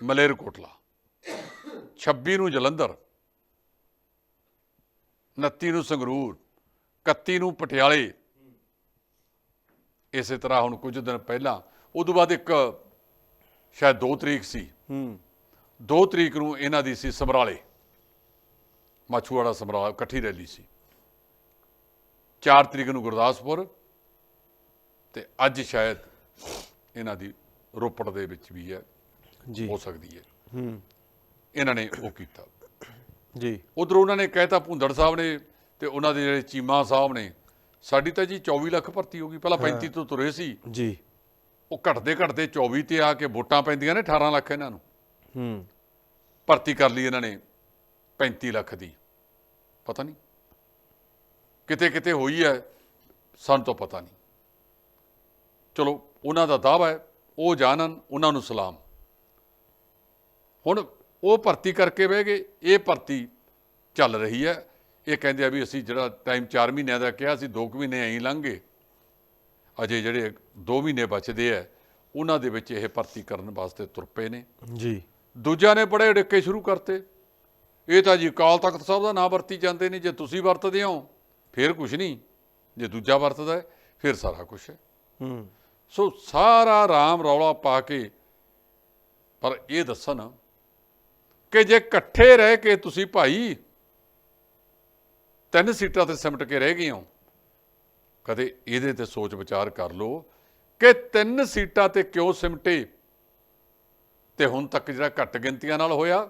ਮਲੇਰਕੋਟਲਾ 26 ਨੂੰ ਜਲੰਧਰ 29 ਨੂੰ ਸੰਗਰੂਰ 31 ਨੂੰ ਪਟਿਆਲੇ ਇਸੇ ਤਰ੍ਹਾਂ ਹੁਣ ਕੁਝ ਦਿਨ ਪਹਿਲਾਂ। ਉਦੋਂ ਬਾਅਦ ਇੱਕ ਸ਼ਾਇਦ 2 ਤਰੀਕ ਸੀ। ਹੂੰ। 2 ਤਰੀਕ ਨੂੰ ਇਹਨਾਂ ਦੀ ਸੀ ਸਮਰਾਲੇ। ਮਾਛੂਵਾੜਾ ਸਮਰਾਲਾ ਇਕੱਠੀ ਰੈਲੀ ਸੀ। 4 ਤਰੀਕ ਨੂੰ ਗੁਰਦਾਸਪੁਰ ਤੇ ਅੱਜ ਸ਼ਾਇਦ ਇਹਨਾਂ ਦੀ ਰੋਪੜ ਦੇ ਵਿੱਚ ਵੀ ਹੈ ਜੀ। ਹੋ ਸਕਦੀ ਹੈ। ਹੂੰ। ਇਹਨਾਂ ਨੇ ਉਹ ਕੀਤਾ। ਜੀ। ਉਧਰ ਉਹਨਾਂ ਨੇ ਕਹਿਤਾ ਭੁੰਦੜ ਸਾਹਿਬ ਨੇ ਤੇ ਉਹਨਾਂ ਦੇ ਜਿਹੜੇ ਚੀਮਾ ਸਾਹਿਬ ਨੇ ਸਾਡੀ ਤਾਂ ਜੀ 24 ਲੱਖ ਭਰਤੀ ਹੋ ਗਈ ਪਹਿਲਾਂ 35 ਤੋਂ ਤੁਰੇ ਸੀ। ਜੀ। ਉਹ ਘਟਦੇ ਘਟਦੇ 24 ਤੇ ਆ ਕੇ ਵੋਟਾਂ ਪੈਂਦੀਆਂ ਨੇ 18 ਲੱਖ ਇਹਨਾਂ ਨੂੰ। ਹੂੰ। ਭਰਤੀ ਕਰ ਲਈ ਇਹਨਾਂ ਨੇ 35 ਲੱਖ ਦੀ। ਪਤਾ ਨਹੀਂ। ਕਿਤੇ ਕਿਤੇ ਹੋਈ ਹੈ ਸਾਨੂੰ ਤਾਂ ਪਤਾ ਨਹੀਂ। ਚਲੋ ਉਹਨਾਂ ਦਾ ਦਾਅਵਾ ਹੈ ਉਹ ਜਾਣਨ ਉਹਨਾਂ ਨੂੰ ਸਲਾਮ। ਹੁਣ ਉਹ ਭਰਤੀ ਕਰਕੇ ਬਹਿ ਗਏ ਇਹ ਭਰਤੀ ਚੱਲ ਰਹੀ ਹੈ। ਇਹ ਕਹਿੰਦੇ ਆ ਵੀ ਅਸੀਂ ਜਿਹੜਾ ਟਾਈਮ 4 ਮਹੀਨਿਆਂ ਦਾ ਕਿਹਾ ਸੀ 2 ਮਹੀਨੇ ਐਂ ਲੰਘ। ਗਏ ਅਜੇ ਜਿਹੜੇ 2 ਮਹੀਨੇ ਬਚਦੇ ਆ ਉਹਨਾਂ ਦੇ ਵਿੱਚ ਇਹ ਭਰਤੀ ਕਰਨ ਵਾਸਤੇ ਤੁਰ ਪਏ ਨੇ। ਜੀ। ਦੂਜਿਆਂ ਨੇ ਬੜੇ ਡਿੱਕੇ ਸ਼ੁਰੂ ਕਰਤੇ। ਇਹ ਤਾਂ ਜੀ ਅਕਾਲ ਤਖਤ ਸਾਹਿਬ ਦਾ ਨਾਂ ਵਰਤੀ ਜਾਂਦੇ ਨੇ ਜੇ ਤੁਸੀਂ ਵਰਤਦੇ ਹੋ ਫਿਰ ਕੁਝ ਨਹੀਂ। ਜੇ ਦੂਜਾ ਵਰਤਦਾ ਹੈ ਫਿਰ ਸਾਰਾ ਕੁਝ ਹੈ। ਹੂੰ। ਸੋ ਸਾਰਾ ਰਾਮ ਰੌਲਾ ਪਾ ਕੇ ਪਰ ਇਹ ਦੱਸਣ ਕਿ ਜੇ ਇਕੱਠੇ ਰਹਿ ਕੇ ਤੁਸੀਂ ਭਾਈ ਤਿੰਨ ਸੀਟਾਂ ਤੇ ਸਿਮਟ ਕੇ ਰਹਿ ਗਏ ਹੋ ਕਦੇ ਇਹਦੇ ਤੇ ਸੋਚ ਵਿਚਾਰ ਕਰ ਲਓ ਕਿ ਤਿੰਨ ਸੀਟਾਂ ਤੇ ਕਿਉਂ ਸਿਮਟੇ ਤੇ ਹੁਣ ਤੱਕ ਜਿਹੜਾ ਘੱਟ ਗਿਣਤੀਆਂ ਨਾਲ ਹੋਇਆ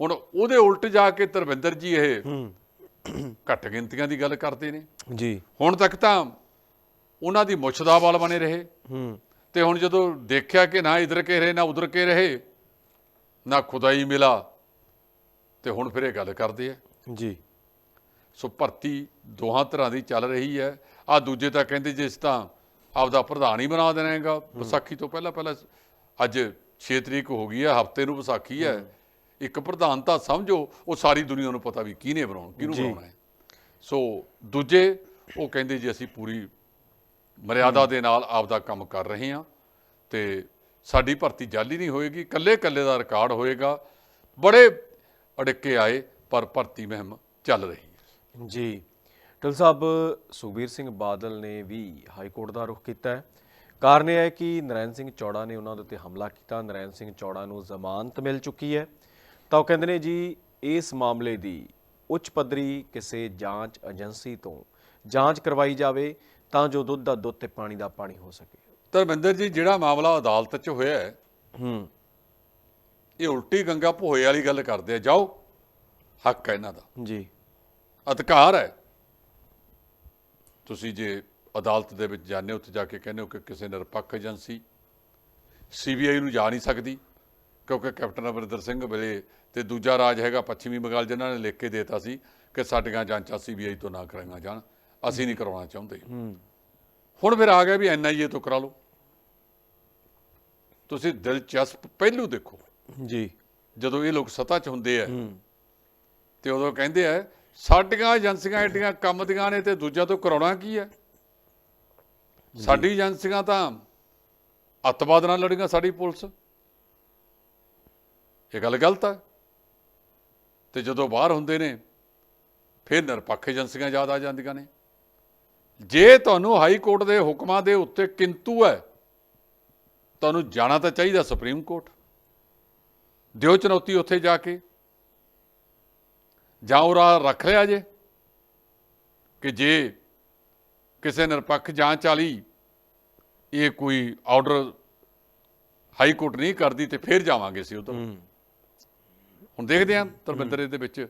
ਹੁਣ ਉਹਦੇ ਉਲਟ ਜਾ ਕੇ ਧਰਮਿੰਦਰ ਜੀ ਇਹ ਘੱਟ ਗਿਣਤੀਆਂ ਦੀ ਗੱਲ ਕਰਦੇ ਨੇ। ਜੀ। ਹੁਣ ਤੱਕ ਤਾਂ ਉਹਨਾਂ ਦੀ ਮੁੱਛ ਦਾ ਵਾਲ ਬਣੇ ਰਹੇ। ਹੂੰ। ਤੇ ਹੁਣ ਜਦੋਂ ਦੇਖਿਆ ਕਿ ਨਾ ਇਧਰ ਕੇ ਰਹੇ ਨਾ ਉਧਰ ਕੇ ਰਹੇ ਨਾ ਖੁਦਾਈ ਮਿਲਾ ਤੇ ਹੁਣ ਫਿਰ ਇਹ ਗੱਲ ਕਰਦੇ ਆ। ਜੀ। ਸੋ ਭਰਤੀ ਦੋਹਾਂ ਤਰ੍ਹਾਂ ਦੀ ਚੱਲ ਰਹੀ ਹੈ। ਆ ਦੂਜੇ ਤਾਂ ਕਹਿੰਦੇ ਜਿਸ ਤਾਂ ਆਪਦਾ ਪ੍ਰਧਾਨ ਹੀ ਬਣਾ ਦੇਣਾ ਹੈਗਾ। ਵਿਸਾਖੀ ਤੋਂ ਪਹਿਲਾਂ ਪਹਿਲਾਂ ਅੱਜ 6 ਤਰੀਕ ਹੋ ਗਈ ਹੈ ਹਫ਼ਤੇ ਨੂੰ ਵਿਸਾਖੀ ਹੈ। ਇੱਕ ਪ੍ਰਧਾਨ ਤਾਂ ਸਮਝੋ ਉਹ ਸਾਰੀ ਦੁਨੀਆ ਨੂੰ ਪਤਾ ਵੀ ਕਿਹਨੇ ਬਣਾਉਣਾ ਕਿਹਨੂੰ। ਬਣਾਉਣਾ ਹੈ। ਸੋ ਦੂਜੇ ਉਹ ਕਹਿੰਦੇ ਜੀ ਅਸੀਂ ਪੂਰੀ ਮਰਿਆਦਾ ਦੇ ਨਾਲ ਆਪਦਾ ਕੰਮ ਕਰ ਰਹੇ ਹਾਂ ਤੇ ਸਾਡੀ ਭਰਤੀ ਜਾਲੀ ਨਹੀਂ ਹੋਏਗੀ ਕੱਲੇ ਕੱਲੇ ਦਾ ਰਿਕਾਰਡ ਹੋਏਗਾ। ਬੜੇ ਅੜਿੱਕੇ ਆਏ ਪਰ ਭਰਤੀ ਮਹਿਮ ਚੱਲ ਰਹੀ ਹੈ। ਜੀ ਟਲ ਸਾਹਿਬ ਸੁਖਬੀਰ ਸਿੰਘ ਬਾਦਲ ਨੇ ਵੀ ਹਾਈ ਕੋਰਟ ਦਾ ਰੁਖ ਕੀਤਾ ਹੈ। ਕਾਰਨ ਇਹ ਹੈ ਕਿ ਨਰੈਣ ਸਿੰਘ ਚੌੜਾ ਨੇ ਉਹਨਾਂ ਦੇ ਉੱਤੇ ਹਮਲਾ ਕੀਤਾ। ਨਰੈਣ ਸਿੰਘ ਚੌੜਾ ਨੂੰ ਜ਼ਮਾਨਤ ਮਿਲ ਚੁੱਕੀ ਹੈ। ਤਾਂ ਉਹ ਕਹਿੰਦੇ ਨੇ ਜੀ ਇਸ ਮਾਮਲੇ ਦੀ ਉੱਚ ਪੱਧਰੀ ਕਿਸੇ ਜਾਂਚ ਏਜੰਸੀ ਤੋਂ ਜਾਂਚ ਕਰਵਾਈ ਜਾਵੇ ਤਾਂ ਜੋ ਦੁੱਧ ਦਾ ਦੁੱਧ ਤੇ ਪਾਣੀ ਦਾ ਪਾਣੀ ਹੋ ਸਕੇ। ਧਰਮਿੰਦਰ ਜੀ ਜਿਹੜਾ ਮਾਮਲਾ ਅਦਾਲਤ 'ਚ ਹੋਇਆ ਹੈ ਹੂੰ। ਇਹ ਉਲਟੀ ਗੰਗਾ ਭੋਏ ਵਾਲੀ ਗੱਲ ਕਰਦੇ ਆ। ਜਾਓ ਹੱਕ ਹੈ ਇਹਨਾਂ ਦਾ। ਜੀ। ਅਧਿਕਾਰ ਹੈ। ਤੁਸੀਂ ਜੇ ਅਦਾਲਤ ਦੇ ਵਿੱਚ ਜਾਂਦੇ ਹੋ ਉੱਥੇ ਜਾ ਕੇ ਕਹਿੰਦੇ ਹੋ ਕਿ ਕਿਸੇ ਨਿਰਪੱਖ ਏਜੰਸੀ ਸੀਬੀਆਈ ਨੂੰ ਜਾ ਨਹੀਂ ਸਕਦੀ। ਕਿਉਂਕਿ ਕੈਪਟਨ ਅਮਰਿੰਦਰ ਸਿੰਘ ਵੇਲੇ ਤੇ ਦੂਜਾ ਰਾਜ ਹੈਗਾ ਪੱਛਮੀ ਬੰਗਾਲ ਜਿਨ੍ਹਾਂ ਨੇ ਲਿਖ ਕੇ ਦੇਤਾ ਸੀ ਕਿ ਸਾਡੀਆਂ ਜਾਂਚਾਂ ਸੀਬੀਆਈ ਤੋਂ ਨਾ ਕਰਾਈਆਂ ਜਾਣ ਅਸੀਂ ਨਹੀਂ ਕਰਾਉਣਾ ਚਾਹੁੰਦੇ। ਹੁਣ ਫਿਰ ਆ ਗਿਆ ਵੀ ਐਨਆਈਏ ਤੋਂ ਕਰਾ ਲਓ। ਤੁਸੀਂ ਦਿਲਚਸਪ ਪਹਿਲੂ ਦੇਖੋ। ਜੀ। ਜਦੋਂ ਇਹ ਲੋਕ ਸੱਤਾ 'ਚ ਹੁੰਦੇ ਆ ਤੇ ਉਦੋਂ ਕਹਿੰਦੇ ਆ ਸਾਡੀਆਂ ਏਜੰਸੀਆਂ ਏਡੀਆਂ ਕੰਮ ਦੀਆਂ ਨੇ ਤੇ ਦੂਜਾ ਤੋਂ ਕਰਾਉਣਾ ਕੀ ਹੈ ਸਾਡੀ ਏਜੰਸੀਆਂ ਤਾਂ ਅੱਤਵਾਦ ਨਾਲ ਲੜੀਆਂ ਸਾਡੀ ਪੁਲਿਸ। ਇਹ ਗੱਲ ਗਲਤ ਆ। ਤੇ ਜਦੋਂ ਬਾਹਰ ਹੁੰਦੇ ਨੇ, ਫਿਰ ਨਿਰਪੱਖ ਏਜੰਸੀਆਂ ਯਾਦ ਆ ਜਾਂਦੀਆਂ ਨੇ। ਜੇ ਤੁਹਾਨੂੰ ਹਾਈ ਕੋਰਟ ਦੇ ਹੁਕਮਾਂ ਦੇ ਉੱਤੇ ਕਿੰਤੂ ਹੈ, ਤੁਹਾਨੂੰ ਜਾਣਾ ਤਾਂ ਚਾਹੀਦਾ ਸੁਪਰੀਮ ਕੋਰਟ। ਦਿਓ ਚੁਣੌਤੀ ਉੱਥੇ ਜਾ ਕੇ। ਜਾਂ ਉਹ ਰਾਹ ਰੱਖ ਲਿਆ ਜੇ ਕਿ ਜੇ ਕਿਸੇ ਨਿਰਪੱਖ ਜਾਂਚ ਵਾਲੀ ਇਹ ਕੋਈ ਆਰਡਰ ਹਾਈ ਕੋਰਟ ਨਹੀਂ ਕਰਦੀ ਤੇ ਫਿਰ ਜਾਵਾਂਗੇ ਅਸੀਂ ਉਦੋਂ ਹੁਣ ਦੇਖਦੇ ਹਾਂ ਧਰਮਿੰਦਰ ਦੇ ਵਿੱਚ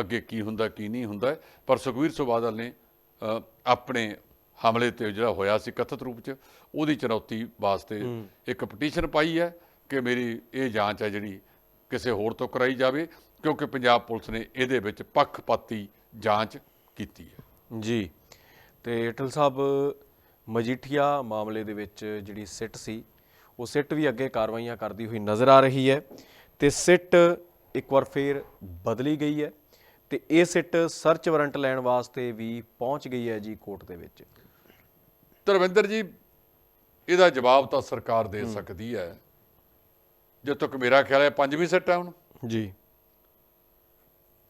ਅੱਗੇ ਕੀ ਹੁੰਦਾ ਕੀ ਨਹੀਂ ਹੁੰਦਾ। ਪਰ ਸੁਖਵੀਰ ਸਿੰਘ ਬਾਦਲ ਨੇ ਆਪਣੇ ਹਮਲੇ ਤੇ ਜਿਹੜਾ ਹੋਇਆ ਸੀ ਕਥਿਤ ਰੂਪ ਚ ਉਹਦੀ ਚੁਣੌਤੀ ਵਾਸਤੇ ਇੱਕ ਪਟੀਸ਼ਨ ਪਾਈ ਹੈ ਕਿ ਮੇਰੀ ਇਹ ਜਾਂਚ ਹੈ ਜਿਹੜੀ ਕਿਸੇ ਹੋਰ ਤੋਂ ਕਰਾਈ ਜਾਵੇ ਕਿਉਂਕਿ ਪੰਜਾਬ ਪੁਲਿਸ ਨੇ ਇਹਦੇ ਵਿੱਚ ਪੱਖਪਾਤੀ ਜਾਂਚ ਕੀਤੀ ਹੈ। ਜੀ। ਤੇ ਏਟਲ ਸਾਹਿਬ ਮਜੀਠੀਆ ਮਾਮਲੇ ਦੇ ਵਿੱਚ ਜਿਹੜੀ ਸਿੱਟ ਸੀ ਉਹ ਸਿੱਟ ਵੀ ਅੱਗੇ ਕਾਰਵਾਈਆਂ ਕਰਦੀ ਹੋਈ ਨਜ਼ਰ ਆ ਰਹੀ ਹੈ। ਤੇ ਸਿੱਟ ਇੱਕ ਵਾਰ ਫੇਰ ਬਦਲੀ ਗਈ ਹੈ ਤੇ ਇਹ ਸਿੱਟ ਸਰਚ ਵਾਰੰਟ ਲੈਣ ਵਾਸਤੇ ਵੀ ਪਹੁੰਚ ਗਈ ਹੈ ਜੀ ਕੋਰਟ ਦੇ ਵਿੱਚ। ਧਰਮਿੰਦਰ ਜੀ ਇਹਦਾ ਜਵਾਬ ਤਾਂ ਸਰਕਾਰ ਦੇ ਸਕਦੀ ਹੈ। ਜਦ ਤੱਕ ਮੇਰਾ ਖਿਆਲ ਹੈ ਪੰਜਵੀਂ ਸੈੱਟ ਹੈ ਹੁਣ। ਜੀ।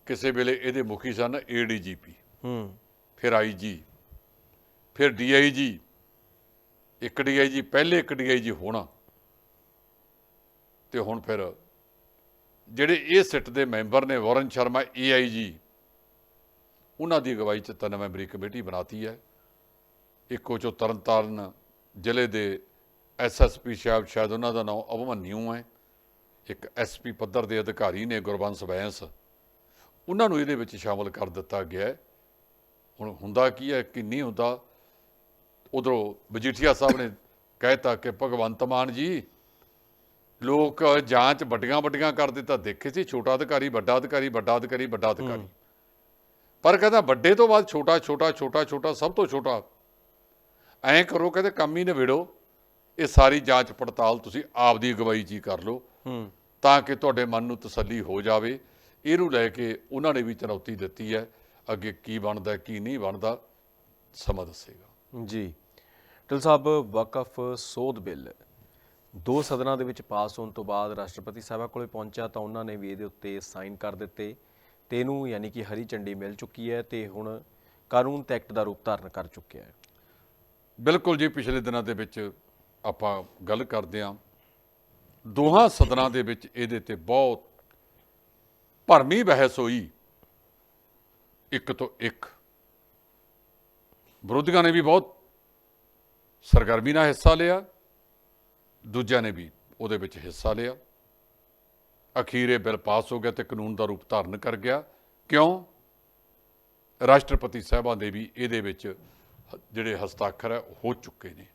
ਕਿਸੇ ਵੇਲੇ ਇਹਦੇ ਮੁਖੀ ਸਨ ਏਡੀਜੀਪੀ ਹੂੰ। ਫਿਰ ਆਈਜੀ ਫਿਰ ਡੀਆਈਜੀ ਇੱਕ ਡੀਆਈਜੀ ਪਹਿਲੇ ਇੱਕ ਡੀਆਈਜੀ ਹੋਣਾ। ਤੇ ਹੁਣ ਫਿਰ ਜਿਹੜੇ ਇਹ ਸਿੱਟ ਦੇ ਮੈਂਬਰ ਨੇ ਵਰਨ ਸ਼ਰਮਾ ਏਆਈਜੀ ਉਹਨਾਂ ਦੀ ਅਗਵਾਈ ਚ ਤਿੰਨ ਮੈਂਬਰੀ ਕਮੇਟੀ ਬਣਾਤੀ ਹੈ। ਇੱਕੋ ਚੋਂ ਤਰਨਤਾਰਨ ਜ਼ਿਲ੍ਹੇ ਦੇ ਐਸਐਸਪੀ ਸਾਹਿਬ, ਸ਼ਾਇਦ ਉਹਨਾਂ ਦਾ ਨਾਮ ਅਭਮਨਿਊ ਹੈ। ਇੱਕ ਐਸਪੀ ਪੱਧਰ ਦੇ ਅਧਿਕਾਰੀ ਨੇ, ਗੁਰਬੰਸ ਬੈਂਸ। ਉਹਨਾਂ ਨੂੰ ਇਹਦੇ ਵਿੱਚ ਸ਼ਾਮਲ ਕਰ ਦਿੱਤਾ ਗਿਆ ਹੈ। ਹੁਣ ਹੁੰਦਾ ਕੀ ਹੈ, ਕਿ ਨਹੀਂ ਹੁੰਦਾ, ਉਧਰੋਂ ਮਜੀਠੀਆ ਸਾਹਿਬ ਨੇ ਕਹਿਤਾ ਕਿ ਭਗਵੰਤ ਮਾਨ ਜੀ ਲੋਕ ਜਾਂਚ ਵੱਡੀਆਂ ਵੱਡੀਆਂ ਕਰਦੇ ਤਾਂ ਦੇਖੇ ਸੀ ਛੋਟਾ ਅਧਿਕਾਰੀ ਵੱਡਾ ਅਧਿਕਾਰੀ ਵੱਡਾ ਅਧਿਕਾਰੀ ਵੱਡਾ ਅਧਿਕਾਰੀ। ਪਰ ਕਹਿੰਦਾ ਵੱਡੇ ਤੋਂ ਬਾਅਦ ਛੋਟਾ ਛੋਟਾ ਛੋਟਾ ਛੋਟਾ ਸਭ ਤੋਂ ਛੋਟਾ। ਐਂ ਕਰੋ ਕਹਿੰਦੇ ਕੰਮ ਹੀ ਨਿਬੇੜੋ। ਇਹ ਸਾਰੀ ਜਾਂਚ ਪੜਤਾਲ ਤੁਸੀਂ ਆਪਦੀ ਅਗਵਾਈ 'ਚ ਹੀ ਕਰ ਲਓ। ਤਾਂ ਕਿ ਤੁਹਾਡੇ ਮਨ ਨੂੰ ਤਸੱਲੀ ਹੋ ਜਾਵੇ। ਇਹਨੂੰ ਲੈ ਕੇ ਉਹਨਾਂ ਨੇ ਵੀ ਚੁਣੌਤੀ ਦਿੱਤੀ ਹੈ ਅੱਗੇ ਕੀ ਬਣਦਾ ਕੀ ਨਹੀਂ ਬਣਦਾ ਸਮਾਂ ਦੱਸੇਗਾ। ਜੀ। ਟਿਲ ਸਾਹਿਬ ਵਕਫ ਸੋਧ ਬਿੱਲ। ਦੋ ਸਦਨਾਂ ਦੇ ਵਿੱਚ ਪਾਸ ਹੋਣ ਤੋਂ ਬਾਅਦ ਰਾਸ਼ਟਰਪਤੀ ਸਾਹਿਬਾ ਕੋਲੇ ਪਹੁੰਚਿਆ ਤਾਂ ਉਹਨਾਂ ਨੇ ਵੀ ਇਹਦੇ ਉੱਤੇ ਸਾਈਨ ਕਰ ਦਿੱਤੇ ਤੇ ਇਹਨੂੰ ਯਾਨੀ ਕਿ ਹਰੀ ਝੰਡੀ ਮਿਲ ਚੁੱਕੀ ਹੈ ਤੇ ਹੁਣ ਕਾਨੂੰਨ ਤੇ ਐਕਟ ਦਾ ਰੂਪ ਧਾਰਨ ਕਰ ਚੁੱਕਿਆ ਹੈ। ਬਿਲਕੁਲ ਜੀ, ਪਿਛਲੇ ਦਿਨਾਂ ਦੇ ਵਿੱਚ ਆਪਾਂ ਗੱਲ ਕਰਦੇ ਹਾਂ। ਦੋਹਾਂ ਸਦਨਾਂ ਦੇ ਵਿੱਚ ਇਹਦੇ ਤੇ ਬਹੁਤ ਭਰਮੀ ਬਹਿਸ ਹੋਈ। ਇੱਕ ਤੋਂ ਇੱਕ ਵਿਰੋਧੀਆਂ ਨੇ ਵੀ ਬਹੁਤ ਸਰਗਰਮੀ ਨਾਲ ਹਿੱਸਾ ਲਿਆ। ਦੂਜਿਆਂ ਨੇ ਵੀ ਉਹਦੇ ਵਿੱਚ ਹਿੱਸਾ ਲਿਆ। ਅਖੀਰ ਇਹ ਬਿੱਲ ਪਾਸ ਹੋ ਗਿਆ ਤੇ ਕਾਨੂੰਨ ਦਾ ਰੂਪ ਧਾਰਨ ਕਰ ਗਿਆ। ਕਿਉਂ? ਰਾਸ਼ਟਰਪਤੀ ਸਾਹਿਬਾਂ ਦੇ ਵੀ ਇਹਦੇ ਵਿੱਚ ਹ- ਜਿਹੜੇ ਹਸਤਾਖਰ ਹੈ ਉਹ ਹੋ ਚੁੱਕੇ ਨੇ।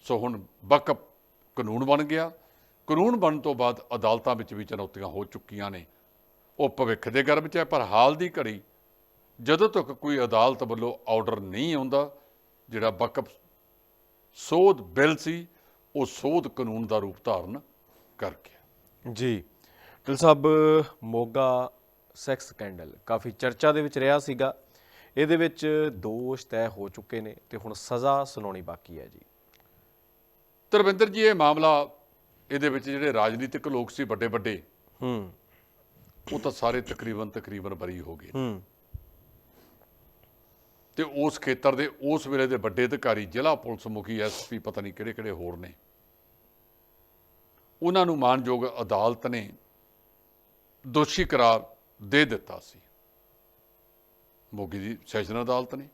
ਸੋ ਹੁਣ ਬਕਅਪ ਕਾਨੂੰਨ ਬਣ ਗਿਆ। ਕਾਨੂੰਨ ਬਣਨ ਤੋਂ ਬਾਅਦ ਅਦਾਲਤਾਂ ਵਿੱਚ ਵੀ ਚੁਣੌਤੀਆਂ ਹੋ ਚੁੱਕੀਆਂ ਨੇ। ਉਹ ਭਵਿੱਖ ਦੇ ਗਰਭ 'ਚ ਹੈ, ਪਰ ਹਾਲ ਦੀ ਘੜੀ ਜਦੋਂ ਤੱਕ ਕੋਈ ਅਦਾਲਤ ਵੱਲੋਂ ਆਰਡਰ ਨਹੀਂ ਆਉਂਦਾ, ਜਿਹੜਾ ਬਕਅਪ ਸੋਧ ਬਿੱਲ ਸੀ ਉਹ ਸੋਧ ਕਾਨੂੰਨ ਦਾ ਰੂਪ ਧਾਰਨ ਕਰ ਗਿਆ ਜੀ ਟਿਲ ਸਾਹਿਬ ਮੋਗਾ ਸੈਕਸ ਸਕੈਂਡਲ ਕਾਫੀ ਚਰਚਾ ਦੇ ਵਿੱਚ ਰਿਹਾ ਸੀਗਾ। ਇਹਦੇ ਵਿੱਚ ਦੋਸ਼ ਤੈਅ ਹੋ ਚੁੱਕੇ ਨੇ ਤੇ ਹੁਣ ਸਜ਼ਾ ਸੁਣਾਉਣੀ ਬਾਕੀ ਹੈ ਜੀ। ਧਰਮਿੰਦਰ ਜੀ ਇਹ ਮਾਮਲਾ ਇਹਦੇ ਵਿੱਚ ਜਿਹੜੇ ਰਾਜਨੀਤਿਕ ਲੋਕ ਸੀ ਵੱਡੇ ਵੱਡੇ ਹੂੰ। ਉਹ ਤਾਂ ਸਾਰੇ ਤਕਰੀਬਨ ਤਕਰੀਬਨ ਬਰੀ ਹੋ ਗਏ ਹੂੰ। ਤੇ ਉਸ ਖੇਤਰ ਦੇ ਉਸ ਵੇਲੇ ਦੇ ਵੱਡੇ ਅਧਿਕਾਰੀ, ਜ਼ਿਲ੍ਹਾ ਪੁਲਿਸ ਮੁਖੀ ਐਸਪੀ ਪਤਾ ਨਹੀਂ ਕਿਹੜੇ ਕਿਹੜੇ ਹੋਰ ਨੇ। ਉਹਨਾਂ ਨੂੰ ਮਾਨਯੋਗ ਅਦਾਲਤ ਨੇ ਦੋਸ਼ੀ ਕਰਾਰ ਦੇ ਦਿੱਤਾ ਸੀ। ਮੋਗੀ ਦੀ ਸੈਸ਼ਨ ਅਦਾਲਤ ਨੇ।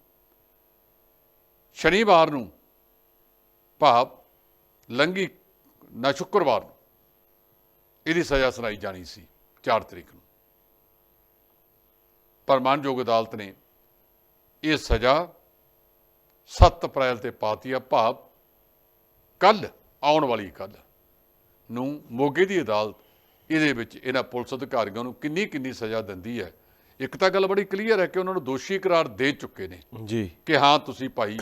ਸ਼ਨੀਵਾਰ ਨੂੰ ਭਾਵ ਲੰਗੀ ਨਾ ਸ਼ੁੱਕਰਵਾਰ ਨੂੰ ਇਹਦੀ ਸਜ਼ਾ ਸੁਣਾਈ ਜਾਣੀ ਸੀ 4 ਤਰੀਕ ਨੂੰ। ਪਰ ਮਾਨਯੋਗ ਅਦਾਲਤ ਨੇ ਇਹ ਸਜ਼ਾ 7 ਅਪ੍ਰੈਲ ਤੇ ਪਾਤੀ ਆ ਭਾਵ ਕੱਲ ਆਉਣ ਵਾਲੀ ਕੱਲ ਨੂੰ ਮੋਗੇ ਦੀ ਅਦਾਲਤ ਇਹਦੇ ਵਿੱਚ ਇਹਨਾਂ ਪੁਲਿਸ ਅਧਿਕਾਰੀਆਂ ਨੂੰ ਕਿੰਨੀ ਕਿੰਨੀ ਸਜ਼ਾ ਦਿੰਦੀ ਹੈ। ਇੱਕ ਤਾਂ ਗੱਲ ਬੜੀ ਕਲੀਅਰ ਹੈ ਕਿ ਉਹਨਾਂ ਨੂੰ ਦੋਸ਼ੀ ਕਰਾਰ ਦੇ ਚੁੱਕੇ ਨੇ। ਜੀ। ਕਿ ਹਾਂ ਤੁਸੀਂ ਭਾਈ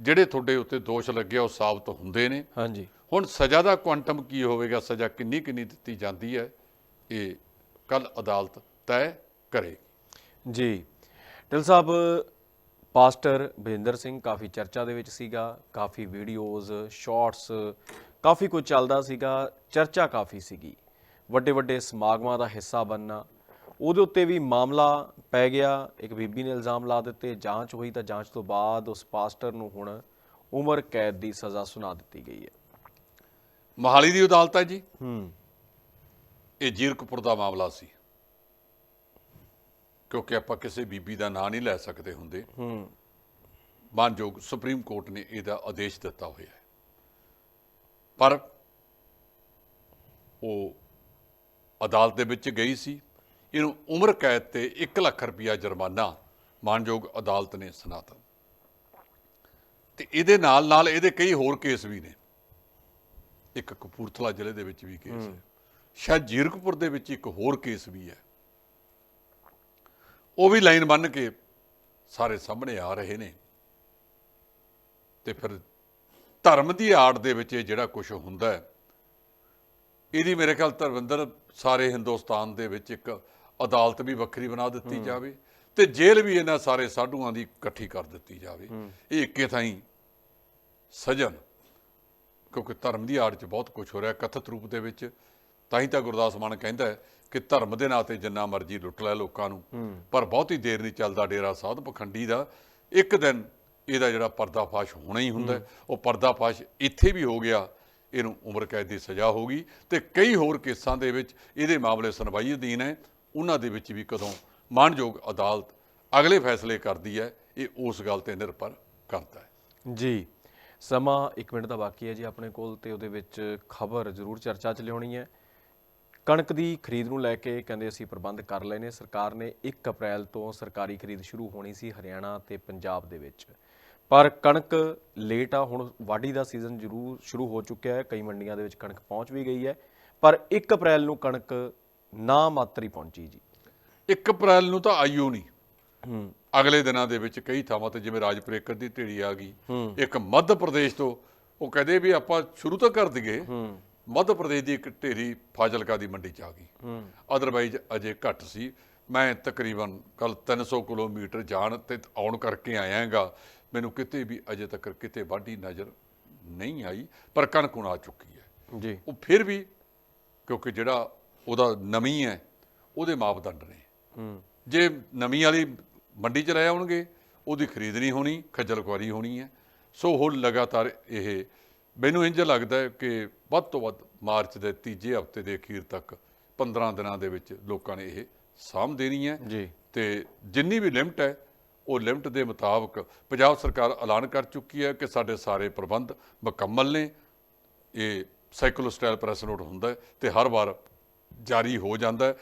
ਜਿਹੜੇ ਤੁਹਾਡੇ ਉੱਤੇ ਦੋਸ਼ ਲੱਗੇ ਆ ਉਹ ਸਾਬਤ ਹੁੰਦੇ ਨੇ। ਹਾਂਜੀ। ਹੁਣ ਸਜ਼ਾ ਦਾ ਕੁਆਂਟਮ ਕੀ ਹੋਵੇਗਾ? ਸਜ਼ਾ ਕਿੰਨੀ ਕਿੰਨੀ ਦਿੱਤੀ ਜਾਂਦੀ ਹੈ? ਇਹ ਕੱਲ ਅਦਾਲਤ ਤੈਅ ਕਰੇਗੀ। ਜੀ। ਟਿਲ ਸਾਹਿਬ ਪਾਸਟਰ ਬਰਿੰਦਰ ਸਿੰਘ ਕਾਫੀ ਚਰਚਾ ਦੇ ਵਿੱਚ ਸੀਗਾ ਕਾਫੀ ਵੀਡੀਓਜ਼ ਸ਼ਾਰਟਸ ਕਾਫੀ ਕੁਝ ਚੱਲਦਾ ਸੀਗਾ ਚਰਚਾ ਕਾਫੀ ਸੀਗੀ। ਵੱਡੇ ਵੱਡੇ ਸਮਾਗਮਾਂ ਦਾ ਹਿੱਸਾ ਬਣਨਾ ਉਹਦੇ ਉੱਤੇ ਵੀ ਮਾਮਲਾ ਪੈ ਗਿਆ ਇੱਕ ਬੀਬੀ ਨੇ ਇਲਜ਼ਾਮ ਲਾ ਦਿੱਤੇ ਜਾਂਚ ਹੋਈ ਤਾਂ ਜਾਂਚ ਤੋਂ ਬਾਅਦ ਉਸ ਪਾਸਟਰ ਨੂੰ ਹੁਣ ਉਮਰ ਕੈਦ ਦੀ ਸਜ਼ਾ ਸੁਣਾ ਦਿੱਤੀ ਗਈ ਹੈ। ਮੋਹਾਲੀ ਦੀ ਅਦਾਲਤ ਹੈ ਜੀ। ਹੂੰ। ਇਹ ਜੀਰਕਪੁਰ ਦਾ ਮਾਮਲਾ ਸੀ। ਕਿਉਂਕਿ ਆਪਾਂ ਕਿਸੇ ਬੀਬੀ ਦਾ ਨਾਂ ਨਹੀਂ ਲੈ ਸਕਦੇ ਹੁੰਦੇ। ਹੂੰ। ਮਾਨਯੋਗ ਸੁਪਰੀਮ ਕੋਰਟ ਨੇ ਇਹਦਾ ਆਦੇਸ਼ ਦਿੱਤਾ ਹੋਇਆ ਹੈ। ਪਰ ਉਹ ਅਦਾਲਤ ਦੇ ਵਿੱਚ ਗਈ ਸੀ। ਇਹਨੂੰ ਉਮਰ ਕੈਦ ਤੇ 1 ਲੱਖ ਰੁਪਇਆ ਜੁਰਮਾਨਾ ਮਾਨਯੋਗ ਅਦਾਲਤ ਨੇ ਸੁਣਾਤਾ ਤੇ ਇਹਦੇ ਨਾਲ ਨਾਲ ਇਹਦੇ ਕਈ ਹੋਰ ਕੇਸ ਵੀ ਨੇ। ਇੱਕ ਕਪੂਰਥਲਾ ਜ਼ਿਲ੍ਹੇ ਦੇ ਵਿੱਚ ਵੀ ਕੇਸ ਹੈ। ਸ਼ਾਇਦ ਜੀਰਕਪੁਰ ਦੇ ਵਿੱਚ ਇੱਕ ਹੋਰ ਕੇਸ ਵੀ ਹੈ। ਉਹ ਵੀ ਲਾਈਨ ਬੰਨ ਕੇ ਸਾਰੇ ਸਾਹਮਣੇ ਆ ਰਹੇ ਨੇ। ਤੇ ਫਿਰ ਧਰਮ ਦੀ ਆੜ ਦੇ ਵਿੱਚ ਇਹ ਜਿਹੜਾ ਕੁਝ ਹੁੰਦਾ ਹੈ ਇਹਦੀ ਮੇਰੇ ਖਿਆਲ ਧਰਮਿੰਦਰ ਸਾਰੇ ਹਿੰਦੁਸਤਾਨ ਦੇ ਵਿੱਚ ਇੱਕ ਅਦਾਲਤ ਵੀ ਵੱਖਰੀ ਬਣਾ ਦਿੱਤੀ ਜਾਵੇ ਤੇ ਜੇਲ੍ਹ ਵੀ ਇਹਨਾਂ ਸਾਰੇ ਸਾਧੂਆਂ ਦੀ ਇਕੱਠੀ ਕਰ ਦਿੱਤੀ ਜਾਵੇ। ਇਹ ਇੱਕੇ ਥਾਈ ਸਜਨ ਕਿਉਂਕਿ ਧਰਮ ਦੀ ਆੜ 'ਚ ਬਹੁਤ ਕੁਝ ਹੋ ਰਿਹਾ ਕਥਿਤ ਰੂਪ ਦੇ ਵਿੱਚ ਤਾਂ ਹੀ ਤਾਂ ਗੁਰਦਾਸ ਮਾਨ ਕਹਿੰਦਾ ਹੈ ਕਿ ਧਰਮ ਦੇ ਨਾਂ ਤੇ ਜਿੰਨਾ ਮਰਜ਼ੀ ਲੁੱਟ ਲੈ ਲੋਕਾਂ ਨੂੰ। ਪਰ ਬਹੁਤੀ ਦੇਰ ਨਹੀਂ ਚੱਲਦਾ ਡੇਰਾ ਸਾਧ ਪਖੰਡੀ ਦਾ। ਇੱਕ ਦਿਨ ਇਹਦਾ ਜਿਹੜਾ ਪਰਦਾਫਾਸ਼ ਹੋਣਾ ਹੀ ਹੁੰਦਾ। ਹੈ। ਉਹ ਪਰਦਾਫਾਸ਼ ਇੱਥੇ ਵੀ ਹੋ ਗਿਆ। ਇਹਨੂੰ ਉਮਰ ਕੈਦ ਦੀ ਸਜ਼ਾ ਹੋਗੀ ਤੇ ਕਈ ਹੋਰ ਕੇਸਾਂ ਦੇ ਵਿੱਚ ਇਹਦੇ ਮਾਮਲੇ ਸੁਣਵਾਈ ਅਧੀਨ ਹੈ। ਉਹਨਾਂ ਦੇ ਵਿੱਚ ਵੀ ਕਦੋਂ ਮਾਨਯੋਗ ਅਦਾਲਤ ਅਗਲੇ ਫੈਸਲੇ ਕਰਦੀ ਹੈ ਇਹ ਉਸ ਗੱਲ ਤੇ ਨਿਰਭਰ ਕਰਦਾ ਹੈ। ਜੀ। ਸਮਾਂ 1 ਮਿੰਟ ਦਾ ਬਾਕੀ ਹੈ ਜੀ। ਆਪਣੇ ਕੋਲ ਤੇ ਉਹਦੇ ਵਿੱਚ ਖਬਰ ਜ਼ਰੂਰ ਚਰਚਾ ਚ ਲਿਆਉਣੀ ਹੈ। ਕਣਕ ਦੀ ਖਰੀਦ ਨੂੰ ਲੈ ਕੇ ਕਹਿੰਦੇ ਅਸੀਂ ਪ੍ਰਬੰਧ ਕਰ ਲਏ ਨੇ। ਸਰਕਾਰ ਨੇ 1 ਅਪ੍ਰੈਲ ਤੋਂ ਸਰਕਾਰੀ ਖਰੀਦ ਸ਼ੁਰੂ ਹੋਣੀ ਸੀ ਹਰਿਆਣਾ ਤੇ ਪੰਜਾਬ ਦੇ ਵਿੱਚ। ਪਰ ਕਣਕ ਲੇਟ ਆ ਹੁਣ ਵਾਢੀ ਦਾ ਸੀਜ਼ਨ ਜ਼ਰੂਰ ਸ਼ੁਰੂ ਹੋ ਚੁੱਕਿਆ ਹੈ। ਕਈ ਮੰਡੀਆਂ ਦੇ ਵਿੱਚ ਕਣਕ ਪਹੁੰਚ ਵੀ ਗਈ ਹੈ। ਪਰ 1 ਅਪ੍ਰੈਲ ਨੂੰ ਕਣਕ ਨਾ ਮਾਤਰ ਪਹੁੰਚੀ ਜੀ। 1 ਅਪ੍ਰੈਲ ਨੂੰ ਤਾਂ ਆਈਓ ਨਹੀਂ। ਹੂੰ। ਅਗਲੇ ਦਿਨਾਂ ਦੇ ਵਿੱਚ ਕਈ ਥਾਵਾਂ ਤੇ ਜਿਵੇਂ ਰਾਜਪੁਰ ਇੱਕ ਦੀ ਢੇੜੀ ਆ ਗਈ। ਇੱਕ ਮੱਧ ਪ੍ਰਦੇਸ਼ ਤੋਂ ਉਹ ਕਹਦੇ ਵੀ ਆਪਾਂ ਸ਼ੁਰੂ ਤੋਂ ਕਰ ਦਈਏ। ਹੂੰ। ਮੱਧ ਪ੍ਰਦੇਸ਼ ਦੀ ਇੱਕ ਢੇਰੀ ਫਾਜ਼ਿਲਕਾ ਦੀ ਮੰਡੀ ਚ ਆ ਗਈ। ਅਦਰਵਾਈਜ਼ ਅਜੇ ਘੱਟ ਸੀ। ਮੈਂ ਤਕਰੀਬਨ ਕੱਲ 300 ਕਿਲੋਮੀਟਰ ਜਾਣ ਤੇ ਆਉਣ ਕਰਕੇ ਆਇਆਗਾ। ਮੈਨੂੰ ਕਿਤੇ ਵੀ ਅਜੇ ਤੱਕ ਕਿਤੇ ਵਾਢੀ ਨਜ਼ਰ ਨਹੀਂ ਆਈ ਪਰ ਕਣਕ ਹੁਣ ਆ ਚੁੱਕੀ ਹੈ। ਜੀ। ਉਹ ਫਿਰ ਵੀ ਕਿਉਂਕਿ ਜਿਹੜਾ ਉਹਦਾ ਨਮੀ ਹੈ ਉਹਦੇ ਮਾਪਦੰਡ ਨੇ। ਹੂੰ। ਜੇ ਨਮੀ ਵਾਲੀ ਮੰਡੀ 'ਚ ਲੈ ਆਉਣਗੇ ਉਹਦੀ ਖਰੀਦ ਨਹੀਂ ਹੋਣੀ ਖੱਜਲ ਖੁਆਰੀ ਹੋਣੀ ਹੈ। ਸੋ ਹੁਣ ਲਗਾਤਾਰ ਇਹ ਮੈਨੂੰ ਇੰਜ ਲੱਗਦਾ ਹੈ ਕਿ ਵੱਧ ਤੋਂ ਵੱਧ ਮਾਰਚ ਦੇ ਤੀਜੇ ਹਫ਼ਤੇ ਦੇ ਅਖੀਰ ਤੱਕ 15 ਦਿਨਾਂ ਦੇ ਵਿੱਚ ਲੋਕਾਂ ਨੇ ਇਹ ਸਾਂਭ ਦੇਣੀ ਹੈ। ਜੀ। ਤੇ ਜਿੰਨੀ ਵੀ ਲਿਮਟ ਹੈ ਉਹ ਲਿਮਟ ਦੇ ਮੁਤਾਬਕ ਪੰਜਾਬ ਸਰਕਾਰ ਐਲਾਨ ਕਰ ਚੁੱਕੀ ਹੈ ਕਿ ਸਾਡੇ ਸਾਰੇ ਪ੍ਰਬੰਧ ਮੁਕੰਮਲ ਨੇ। ਇਹ ਸਾਈਕਲੋ ਸਟਾਈਲ ਪ੍ਰੈਸ ਨੋਟ ਹੁੰਦਾ ਤੇ ਹਰ ਵਾਰ ਜਾਰੀ ਹੋ ਜਾਂਦਾ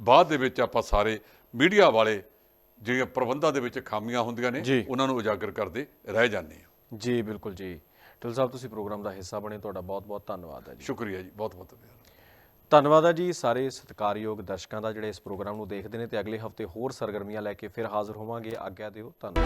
ਬਾਅਦ ਦੇ ਵਿੱਚ ਆਪਾਂ ਸਾਰੇ ਮੀਡੀਆ ਵਾਲੇ ਜਿਹੜੀਆਂ ਪ੍ਰਬੰਧਾਂ ਦੇ ਵਿੱਚ ਖਾਮੀਆਂ ਹੁੰਦੀਆਂ ਨੇ। ਉਹਨਾਂ ਨੂੰ ਉਜਾਗਰ ਕਰਦੇ ਰਹਿ ਜਾਂਦੇ ਹਾਂ। ਜੀ ਬਿਲਕੁਲ ਜੀ। ਢਿੱਲ ਸਾਹਿਬ ਤੁਸੀਂ ਪ੍ਰੋਗਰਾਮ ਦਾ ਹਿੱਸਾ ਬਣੇ ਤੁਹਾਡਾ ਬਹੁਤ ਬਹੁਤ ਧੰਨਵਾਦ ਹੈ ਜੀ। ਸ਼ੁਕਰੀਆ ਜੀ ਬਹੁਤ ਬਹੁਤ ਧੰਨਵਾਦ। ਧੰਨਵਾਦ ਹੈ ਜੀ ਸਾਰੇ ਸਤਿਕਾਰਯੋਗ ਦਰਸ਼ਕਾਂ ਦਾ ਜਿਹੜੇ ਇਸ ਪ੍ਰੋਗਰਾਮ ਨੂੰ ਦੇਖਦੇ ਨੇ ਤੇ ਅਗਲੇ ਹਫ਼ਤੇ ਹੋਰ ਸਰਗਰਮੀਆਂ ਲੈ ਕੇ ਫਿਰ ਹਾਜ਼ਰ ਹੋਵਾਂਗੇ। ਆਗਿਆ ਦਿਓ ਧੰਨਵਾਦ।